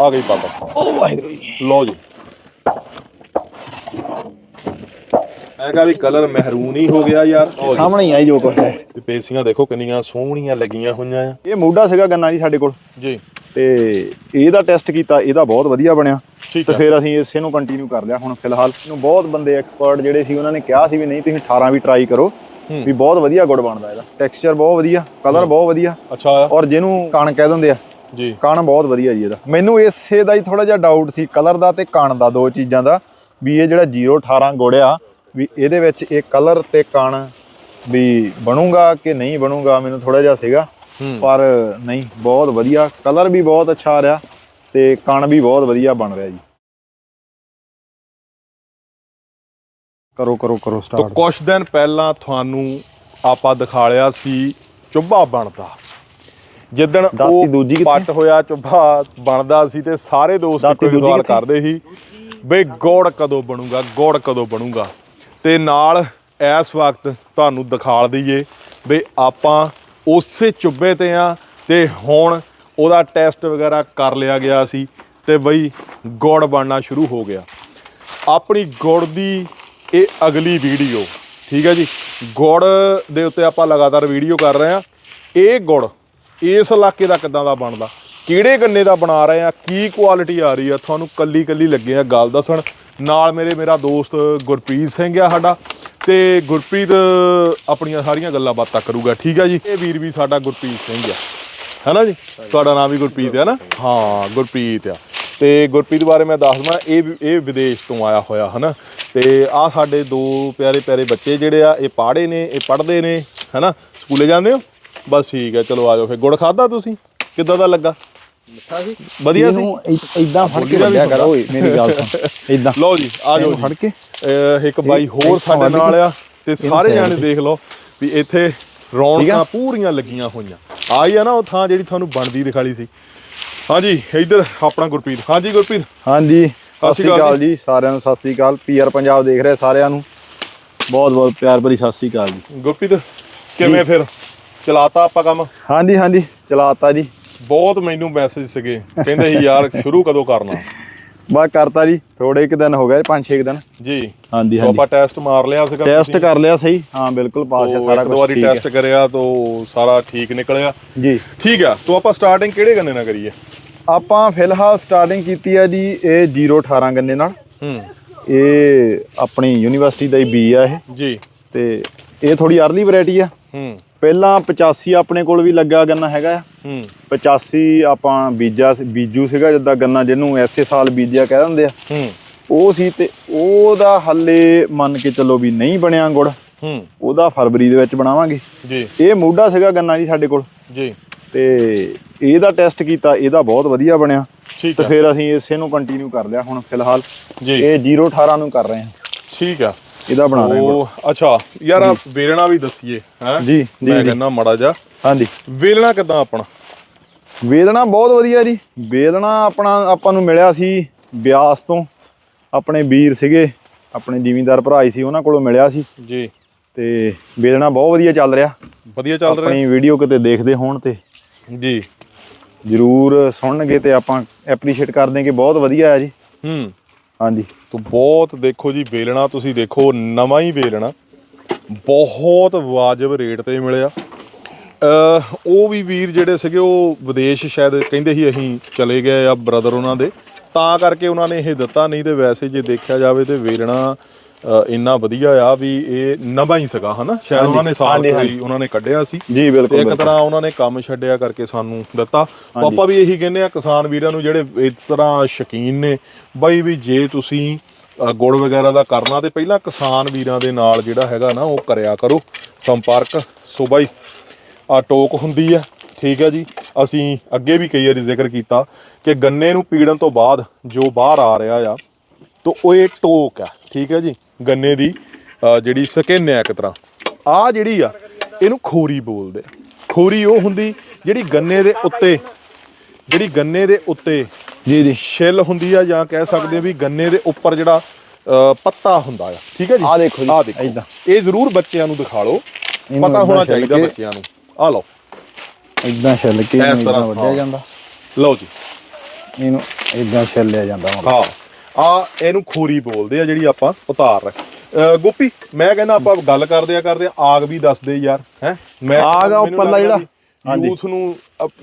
ਆ ਗਈ ਪੱਗ ਓ ਵਾਹਿਗੁਰੂ ਜੀ। ਲਓ ਜੀ। ਹੈਗਾ ਵੀ ਕਲਰ ਮਹਿਰੂਨ ਹੀ ਹੋ ਗਿਆ ਯਾਰ। ਲਓ ਜੀ। ਸਾਹਮਣੇ ਹੀ ਆਈ ਜੋ ਕੁਛ ਹੈ। ਤੇ ਪੇਸੀਆਂ ਦੇਖੋ ਕਿੰਨੀਆਂ ਸੋਹਣੀਆਂ ਲੱਗੀਆਂ ਹੋਈਆਂ ਆ। ਇਹ ਮੋਢਾ ਸੀਗਾ ਗੰਨਾ ਜੀ ਸਾਡੇ ਕੋਲ। ਜੀ। ਤੇ ਇਹਦਾ ਟੈਸਟ ਕੀਤਾ ਇਹਦਾ ਬਹੁਤ ਵਧੀਆ ਬਣਿਆ। ਠੀਕ ਤੇ ਹੈ ਫਿਰ ਅਸੀਂ ਇਸੇ ਨੂੰ ਕੰਟੀਨਿਊ ਕਰ ਲਿਆ ਹੁਣ ਫਿਲਹਾਲ। ਨੂੰ ਬਹੁਤ ਬੰਦੇ ਐਕਸਪਰਟ ਜਿਹੜੇ ਸੀ ਉਹਨਾਂ ਨੇ ਕਿਹਾ ਸੀ ਵੀ ਨਹੀਂ ਤੁਸੀਂ 18 ਵੀ ਟਰਾਈ ਕਰੋ। ਹੂੰ। ਵੀ ਬਹੁਤ ਵਧੀਆ ਗੁੜ ਬਣਦਾ ਇਹਦਾ। ਟੈਕਸਚਰ ਬਹੁਤ ਵਧੀਆ ਕਲਰ ਬਹੁਤ ਵਧੀਆ। ਅੱਛਾ। ਔਰ ਜਿਹਨੂੰ ਕਣ ਕਹਿ ਦਿੰਦੇ ਆ ਜੀ। ਕਣ ਬਹੁਤ ਵਧੀਆ ਜੀ ਇਹਦਾ। ਮੈਨੂੰ ਇਸੇ ਦਾ ਹੀ ਥੋੜਾ ਜਿਹਾ ਡਾਊਟ ਸੀ ਕਲਰ ਦਾ ਤੇ ਕਣ ਦਾ ਦੋ ਚੀਜ਼ਾਂ ਦਾ ਵੀ ਇਹ ਜਿਹੜਾ 018 ਗੁੜ ਆ ਵੀ ਇਹਦੇ ਵਿੱਚ ਇਹ ਕਲਰ ਤੇ ਕਣ ਵੀ ਬਣੂਗਾ ਕਿ ਨਹੀਂ ਬਣੂਗਾ ਮੈਨੂੰ ਥੋੜਾ ਜਿਹਾ ਸੀਗਾ। ਪਰ ਨਹੀਂ ਬਹੁਤ ਵਧੀਆ। ਕਲਰ ਵੀ ਬਹੁਤ ਅੱਛਾ ਆ ਰਿਹਾ ਤੇ ਕਣ ਵੀ ਬਹੁਤ ਵਧੀਆ ਬਣ ਰਿਹਾ ਜੀ। ਕਰੋ ਕਰੋ ਕਰੋ ਤਾਂ ਸਟਾਰਟ ਕੁਝ ਦਿਨ ਪਹਿਲਾਂ ਤੁਹਾਨੂੰ ਆਪਾਂ ਦਿਖਾ ਲਿਆ ਸੀ ਚੁੱਭਾ ਬਣਦਾ। ਜਿੱਦਣ ਉਹ ਦੂਜੀ? ਪੱਟ ਹੋਇਆ ਚੁੱਭਾ ਬਣਦਾ ਸੀ ਤੇ ਸਾਰੇ ਦੋਸਤ ਸਵਾਲ ਕਿੱਥੇ? ਕਰਦੇ ਸੀ। ਬਈ ਗੋੜ ਕਦੋਂ ਬਣੂਗਾ ਗੋੜ ਕਦੋਂ ਬਣੂਗਾ? ਤੇ ਨਾਲ ਇਸ ਵਕਤ ਤੁਹਾਨੂੰ ਦਿਖਾ ਦਈਏ ਬਈ ਆਪਾਂ ਉਸੇ ਚੁੱਭੇ ਤੇ ਆ ਤੇ ਹੁਣ ਉਹਦਾ ਟੈਸਟ ਵਗੈਰਾ ਕਰ ਲਿਆ ਗਿਆ ਸੀ ਤੇ ਬਈ ਗੋੜ ਬਣਨਾ ਸ਼ੁਰੂ ਹੋ ਗਿਆ। ਆਪਣੀ ਗੁੜ ਦੀ ਇਹ ਅਗਲੀ ਵੀਡੀਓ ਠੀਕ ਹੈ ਜੀ? ਗੁੜ ਦੇ ਉੱਤੇ ਆਪਾਂ ਲਗਾਤਾਰ ਵੀਡੀਓ ਕਰ ਰਹੇ ਆ। ਇਹ ਗੁੜ ਇਸ ਇਲਾਕੇ ਦਾ ਕਿੱਦਾਂ ਦਾ ਬਣਦਾ? ਕਿਹੜੇ ਗੰਨੇ ਦਾ ਬਣਾ ਰਹੇ ਆ? ਕੀ ਕੁਆਲਿਟੀ ਆ ਰਹੀ ਆ? ਤੁਹਾਨੂੰ ਕੱਲੀ ਕੱਲੀ ਲੱਗੇ ਆ ਗੱਲ ਦੱਸਣ। ਨਾਲ ਮੇਰੇ, ਮੇਰਾ ਦੋਸਤ ਗੁਰਪ੍ਰੀਤ ਸਿੰਘ ਆ ਸਾਡਾ ਤੇ ਗੁਰਪ੍ਰੀਤ ਆਪਣੀਆਂ ਸਾਰੀਆਂ ਗੱਲਾਂ ਬਾਤਾਂ ਕਰੂਗਾ, ਠੀਕ ਆ ਜੀ? ਇਹ ਵੀਰ ਵੀ ਸਾਡਾ ਗੁਰਪ੍ਰੀਤ ਸਿੰਘ ਆ। ਹੈਨਾ ਜੀ? ਤੁਹਾਡਾ ਨਾਮ ਵੀ ਗੁਰਪ੍ਰੀਤ ਹੈ ਨਾ? ਹਾਂ, ਗੁਰਪ੍ਰੀਤ ਆ। ਤੇ ਗੁਰਪ੍ਰੀਤ ਬਾਰੇ ਮੈਂ ਦੱਸਦਾ, ਇਹ ਵੀ- ਇਹ ਵਿਦੇਸ਼ ਤੋਂ ਆਇਆ ਹੋਇਆ, ਹਨਾ? ਤੇ ਆ ਸਾਡੇ ਦੋ ਪਿਆਰੇ ਪਿਆਰੇ ਬੱਚੇ ਜਿਹੜੇ ਆ, ਇਹ ਪਾੜੇ ਨੇ, ਇਹ ਪੜ੍ਹਦੇ ਨੇ, ਹਨਾ? ਸਕੂਲੇ ਜਾਂਦੇ ਹੋ? ਬਸ ਠੀਕ ਹੈ ਚਲੋ ਆ ਜਾਓ ਫਿਰ। ਗੁੜ ਖਾਦਾ ਤੁਸੀਂ? ਕਿੱਦਾਂ ਦਾ ਲੱਗਾ? ਵਧੀਆ ਸੀ? ਇਦਾਂ ਫੜ ਕੇ ਵੱਢਿਆ ਕਰ ਓਏ ਮੇਰੀ ਗੱਲ ਸੁਣ। ਇਦਾਂ ਲਓ ਜੀ ਆ ਜਾਓ ਫੜ ਕੇ। ਇੱਕ ਬਾਈ ਹੋਰ ਸਾਡੇ ਨਾਲ ਆ ਤੇ ਸਾਰੇ ਜਾਣੇ। ਦੇਖ ਲਓ ਵੀ ਇੱਥੇ ਰੌਣਕਾਂ ਪੂਰੀਆਂ ਲੱਗੀਆਂ ਹੋਈਆਂ। ਆਈ ਆ ਨਾ ਉਹ ਥਾਂ ਜਿਹੜੀ ਤੁਹਾਨੂੰ ਬਣਦੀ ਦਿਖਾਲੀ ਸੀ। ਹਾਂਜੀ ਇੱਧਰ ਆਪਣਾ ਗੁਰਪ੍ਰੀਤ। ਹਾਂਜੀ ਗੁਰਪ੍ਰੀਤ। ਹਾਂਜੀ ਸਤਿ ਸ਼੍ਰੀ ਅਕਾਲ ਜੀ ਸਾਰਿਆਂ ਨੂੰ ਸਤਿ ਸ਼੍ਰੀ ਅਕਾਲ। ਪੀਆਰ ਪੰਜਾਬ ਦੇਖ ਰਹੇ ਸਾਰਿਆਂ ਨੂੰ। ਬਹੁਤ ਬਹੁਤ ਪਿਆਰ ਭਰੀ ਸਤਿ ਸ਼੍ਰੀ ਅਕਾਲ ਜੀ। ਗੁਰਪ੍ਰੀਤ ਕਿਵੇਂ ਫਿਰ? ਚਲਾਤਾ ਆਪਾਂ ਕੰਮ? ਹਾਂਜੀ ਹਾਂਜੀ ਚਲਾਤਾ ਜੀ। ਬਹੁਤ ਮੈਨੂੰ ਮੈਸੇਜ ਸੀਗੇ। ਕਹਿੰਦੇ ਸੀ ਯਾਰ ਸ਼ੁਰੂ ਕਦੋਂ ਕਰਨਾ? ਬਸ ਕਰਤਾ ਜੀ ਥੋੜੇ ਇੱਕ ਦਿਨ ਹੋ ਗਏ ਪੰਜ ਛੇ ਕੁ ਦਿਨ। ਜੀ। ਹਾਂਜੀ ਤਾਂ ਆਪਾਂ ਟੈਸਟ ਮਾਰ ਲਿਆ ਸੀਗਾ ਟੈਸਟ ਕਰ ਲਿਆ ਸਹੀ। ਹਾਂ ਬਿਲਕੁਲ ਪਾਸ ਹੈ ਸਾਰਾ ਕੁਝ ਦੋ ਵਾਰੀ ਟੈਸਟ ਕਰਿਆ ਤਾਂ ਸਾਰਾ ਠੀਕ ਨਿਕਲਿਆ। ਜੀ। ਠੀਕ ਆ ਤਾਂ ਆਪਾਂ ਸਟਾਰਟਿੰਗ ਕਿਹੜੇ ਗੰਨੇ ਨਾਲ ਕਰੀਏ? ਆਪਾਂ ਫਿਲਹਾਲ ਸਟਾਰਟਿੰਗ ਕੀਤੀ ਹੈ ਜੀ ਇਹ 018 ਗੰਨੇ ਨਾਲ। ਹੂੰ। ਇਹ ਆਪਣੀ ਯੂਨੀਵਰਸਿਟੀ ਦਾ ਹੀ ਬੀ ਆ ਇਹ। ਜੀ। ਤੇ ਇਹ ਥੋੜੀ ਅਰਲੀ ਵੈਰਾਈਟੀ ਆ। ਹੂੰ। ਪਹਿਲਾਂ 85 ਆਪਣੇ ਕੋਲ ਵੀ ਲੱਗਾ ਗੰਨਾ ਹੈਗਾ। ਆ ਹੂੰ। 85 ਆਪਾਂ ਬੀਜਾ ਬੀਜੂ ਸੀਗਾ ਜਿੱਦਾਂ ਗੰਨਾ ਜਿਹਨੂੰ ਐਸੇ ਸਾਲ ਬੀਜਿਆ ਕਹਿ ਦਿੰਦੇ ਆ। ਹੂੰ। ਉਹ ਸੀ ਤੇ ਉਹਦਾ ਹੱਲੇ ਮੰਨ ਕੇ ਚੱਲੋ ਵੀ ਨਹੀਂ ਬਣਿਆ ਗੁੜ। ਹੂੰ। ਉਹਦਾ ਫਰਵਰੀ ਦੇ ਵਿੱਚ ਬਣਾਵਾਂਗੇ। ਜੀ। ਇਹ ਮੋਢਾ ਸੀਗਾ ਗੰਨਾ ਜੀ ਸਾਡੇ ਕੋਲ। ਜੀ। ਤੇ ਇਹਦਾ ਟੈਸਟ ਕੀਤਾ ਇਹਦਾ ਬਹੁਤ ਵਧੀਆ ਬਣਿਆ। ਠੀਕ ਤੇ ਆ। ਫਿਰ ਅਸੀਂ ਇਸੇ ਨੂੰ ਕੰਟੀਨਿਊ ਕਰ ਲਿਆ ਹੁਣ ਫਿਲਹਾਲ। ਜੀ। ਇਹ 018 ਨੂੰ ਕਰ ਰਹੇ ਹਾਂ। ਠੀਕ ਆ। ਇਹਦਾ ਬਣਾ ਰਹੇ ਹਾਂ। ਉਹ ਅੱਛਾ ਯਾਰ ਆ ਵੇਲਣਾ ਵੀ ਦੱਸੀਏ ਹੈ? ਜੀ, ਜੀ, ਮੈਂ। ਕਹਿੰਦਾ ਮੜਾ ਜਾ ਹਾਂਜੀ। ਵੇਲਣਾ ਕਿਦਾਂ ਆਪਣਾ? ਵੇਦਨਾ ਬਹੁਤ ਵਧੀਆ ਜੀ। ਵੇਦਨਾ ਆਪਣਾ ਆਪਾਂ ਨੂੰ ਮਿਲਿਆ ਸੀ ਬਿਆਸ ਤੋਂ। ਆਪਣੇ ਵੀਰ ਸੀਗੇ ਆਪਣੇ ਜ਼ਿਮੀਂਦਾਰ ਭਰਾ ਹੀ ਸੀ ਉਹਨਾਂ ਕੋਲੋਂ ਮਿਲਿਆ ਸੀ। ਜੀ। ਤੇ ਵੇਦਨਾ ਬਹੁਤ ਵਧੀਆ ਚੱਲ ਰਿਹਾ। ਵਧੀਆ ਚੱਲ ਰਿਹਾ? ਆਪਣੀ ਵੀਡੀਓ ਕਿਤੇ ਦੇਖਦੇ ਹੋਣ ਤੇ। ਜੀ। ਜਰੂਰ ਸੁਣਨਗੇ ਤੇ ਆਪਾਂ ਐਪਰੀਸ਼ੀਏਟ ਕਰਦੇ ਕਿ ਬਹੁਤ ਵਧੀਆ ਹੈ ਜੀ। ਹੂੰ। ਹਾਂਜੀ। ਤੋ ਬਹੁਤ ਦੇਖੋ ਜੀ ਵੇਲਣਾ, ਤੁਸੀਂ ਦੇਖੋ ਨਵਾਂ ਹੀ ਵੇਲਣਾ। ਬਹੁਤ ਵਾਜਬ ਰੇਟ ਤੇ ਮਿਲਿਆ। ਉਹ ਵੀ ਵੀਰ ਜਿਹੜੇ ਸੀਗੇ, ਉਹ ਵਿਦੇਸ਼ ਸ਼ਾਇਦ ਕਹਿੰਦੇ ਸੀ ਅਸੀਂ ਚਲੇ ਗਏ ਆ ਬ੍ਰਦਰ ਉਹਨਾਂ ਦੇ। ਤਾਂ ਕਰਕੇ ਉਹਨਾਂ ਨੇ ਇਹ ਦਿੱਤਾ, ਨਹੀਂ ਤੇ ਵੈਸੇ ਜੇ ਦੇਖਿਆ ਜਾਵੇ ਤੇ ਵੇਲਣਾ ਇੰਨਾ ਵਧੀਆ ਆ ਵੀ ਇਹ ਨਵਾਂ ਹੀ ਸੀਗਾ ਹਨਾ? ਸ਼ਾਇਦ ਉਹਨਾਂ ਨੇ ਸਾਲ ਕੋਈ ਉਹਨਾਂ ਨੇ ਕੱਢਿਆ ਸੀ। ਜੀ ਬਿਲਕੁਲ ਇੱਕ। ਤਰ੍ਹਾਂ ਉਹਨਾਂ ਨੇ ਕੰਮ ਛੱਡਿਆ ਕਰਕੇ ਸਾਨੂੰ ਦਿੱਤਾ। ਆਪਾਂ ਵੀ ਇਹੀ ਕਹਿੰਦੇ ਆ ਕਿਸਾਨ ਵੀਰਾਂ ਨੂੰ ਜਿਹੜੇ ਇਸ ਤਰ੍ਹਾਂ ਸ਼ਕੀਨ ਨੇ ਬਾਈ ਵੀ ਜੇ ਤੁਸੀਂ ਗੁੜ ਵਗੈਰਾ ਦਾ ਕਰਨਾ ਤੇ ਪਹਿਲਾਂ ਕਿਸਾਨ ਵੀਰਾਂ ਦੇ ਨਾਲ ਜਿਹੜਾ ਹੈਗਾ ਨਾ ਉਹ ਕਰਿਆ ਕਰੋ ਸੰਪਰਕ। ਸੋ ਬਾਈ ਆ ਟੋਕ ਹੁੰਦੀ ਆ ਠੀਕ ਹੈ ਜੀ। ਅਸੀਂ ਅੱਗੇ ਵੀ ਕਈ ਵਾਰੀ ਜ਼ਿਕਰ ਕੀਤਾ ਕਿ ਗੰਨੇ ਨੂੰ ਪੀੜਨ ਤੋਂ ਬਾਅਦ ਜੋ ਬਾਹਰ ਆ ਰਿਹਾ ਆ ਤੋ ਉਹ ਇਹ ਟੋਕ ਆ ਠੀਕ ਹੈ ਜੀ। ਗੰਨੇ ਦੀ ਜਿਹੜੀ ਸਕੇਨ ਆ ਇੱਕ ਤਰ੍ਹਾਂ। ਆ ਜਿਹੜੀ ਆ ਇਹਨੂੰ ਖੋਰੀ ਬੋਲਦੇ ਆ। ਖੋਰੀ ਉਹ ਹੁੰਦੀ ਜਿਹੜੀ ਗੰਨੇ ਦੇ ਉੱਤੇ ਜਿਹੜੀ ਗੰਨੇ ਦੇ ਉੱਤੇ ਜੀ ਜੀ। ਛਿੱਲ ਹੁੰਦੀ ਆ ਜਾਂ ਕਹਿ ਸਕਦੇ ਆ ਵੀ ਗੰਨੇ ਦੇ ਉੱਪਰ ਜਿਹੜਾ ਪੱਤਾ ਹੁੰਦਾ ਆ। ਠੀਕ ਹੈ ਜੀ? ਆਹ ਦੇਖੋ ਜੀ, ਆਹ ਦੇਖੋ। ਇਹ ਜ਼ਰੂਰ ਬੱਚਿਆਂ ਨੂੰ ਦਿਖਾ ਲਓ। ਪਤਾ ਹੋਣਾ ਚਾਹੀਦਾ ਬੱਚਿਆਂ ਨੂੰ। ਆ ਲਓ। ਇਦਾਂ ਛਿੱਲ ਕੇ ਇਸ ਤਰ੍ਹਾਂ, ਵੱਢਿਆ ਹਾਂ। ਜਾਂਦਾ। ਲਓ ਜੀ। ਇਹਨੂੰ ਇਦਾਂ ਛਿੱਲਿਆ ਜਾਂਦਾ। ਹਾਂ। ਆ ਇਹਨੂੰ ਖੋਰੀ ਬੋਲਦੇ ਆ ਜਿਹੜੀ ਆਪਾਂ ਉਤਾਰ ਗੋਪੀ ਮੈਂ ਕਹਿੰਦਾ ਆਪਾਂ ਗੱਲ ਕਰਦੇ ਆ ਕਰਦੇ ਆ ਆਗ ਵੀ ਦੱਸ ਦੇ ਯਾਰ ਹੈ? ਮੈਂ ਆਗ ਆ ਉੱਪਰਲਾ ਜਿਹੜਾ? ਯੂਥ ਨੂੰ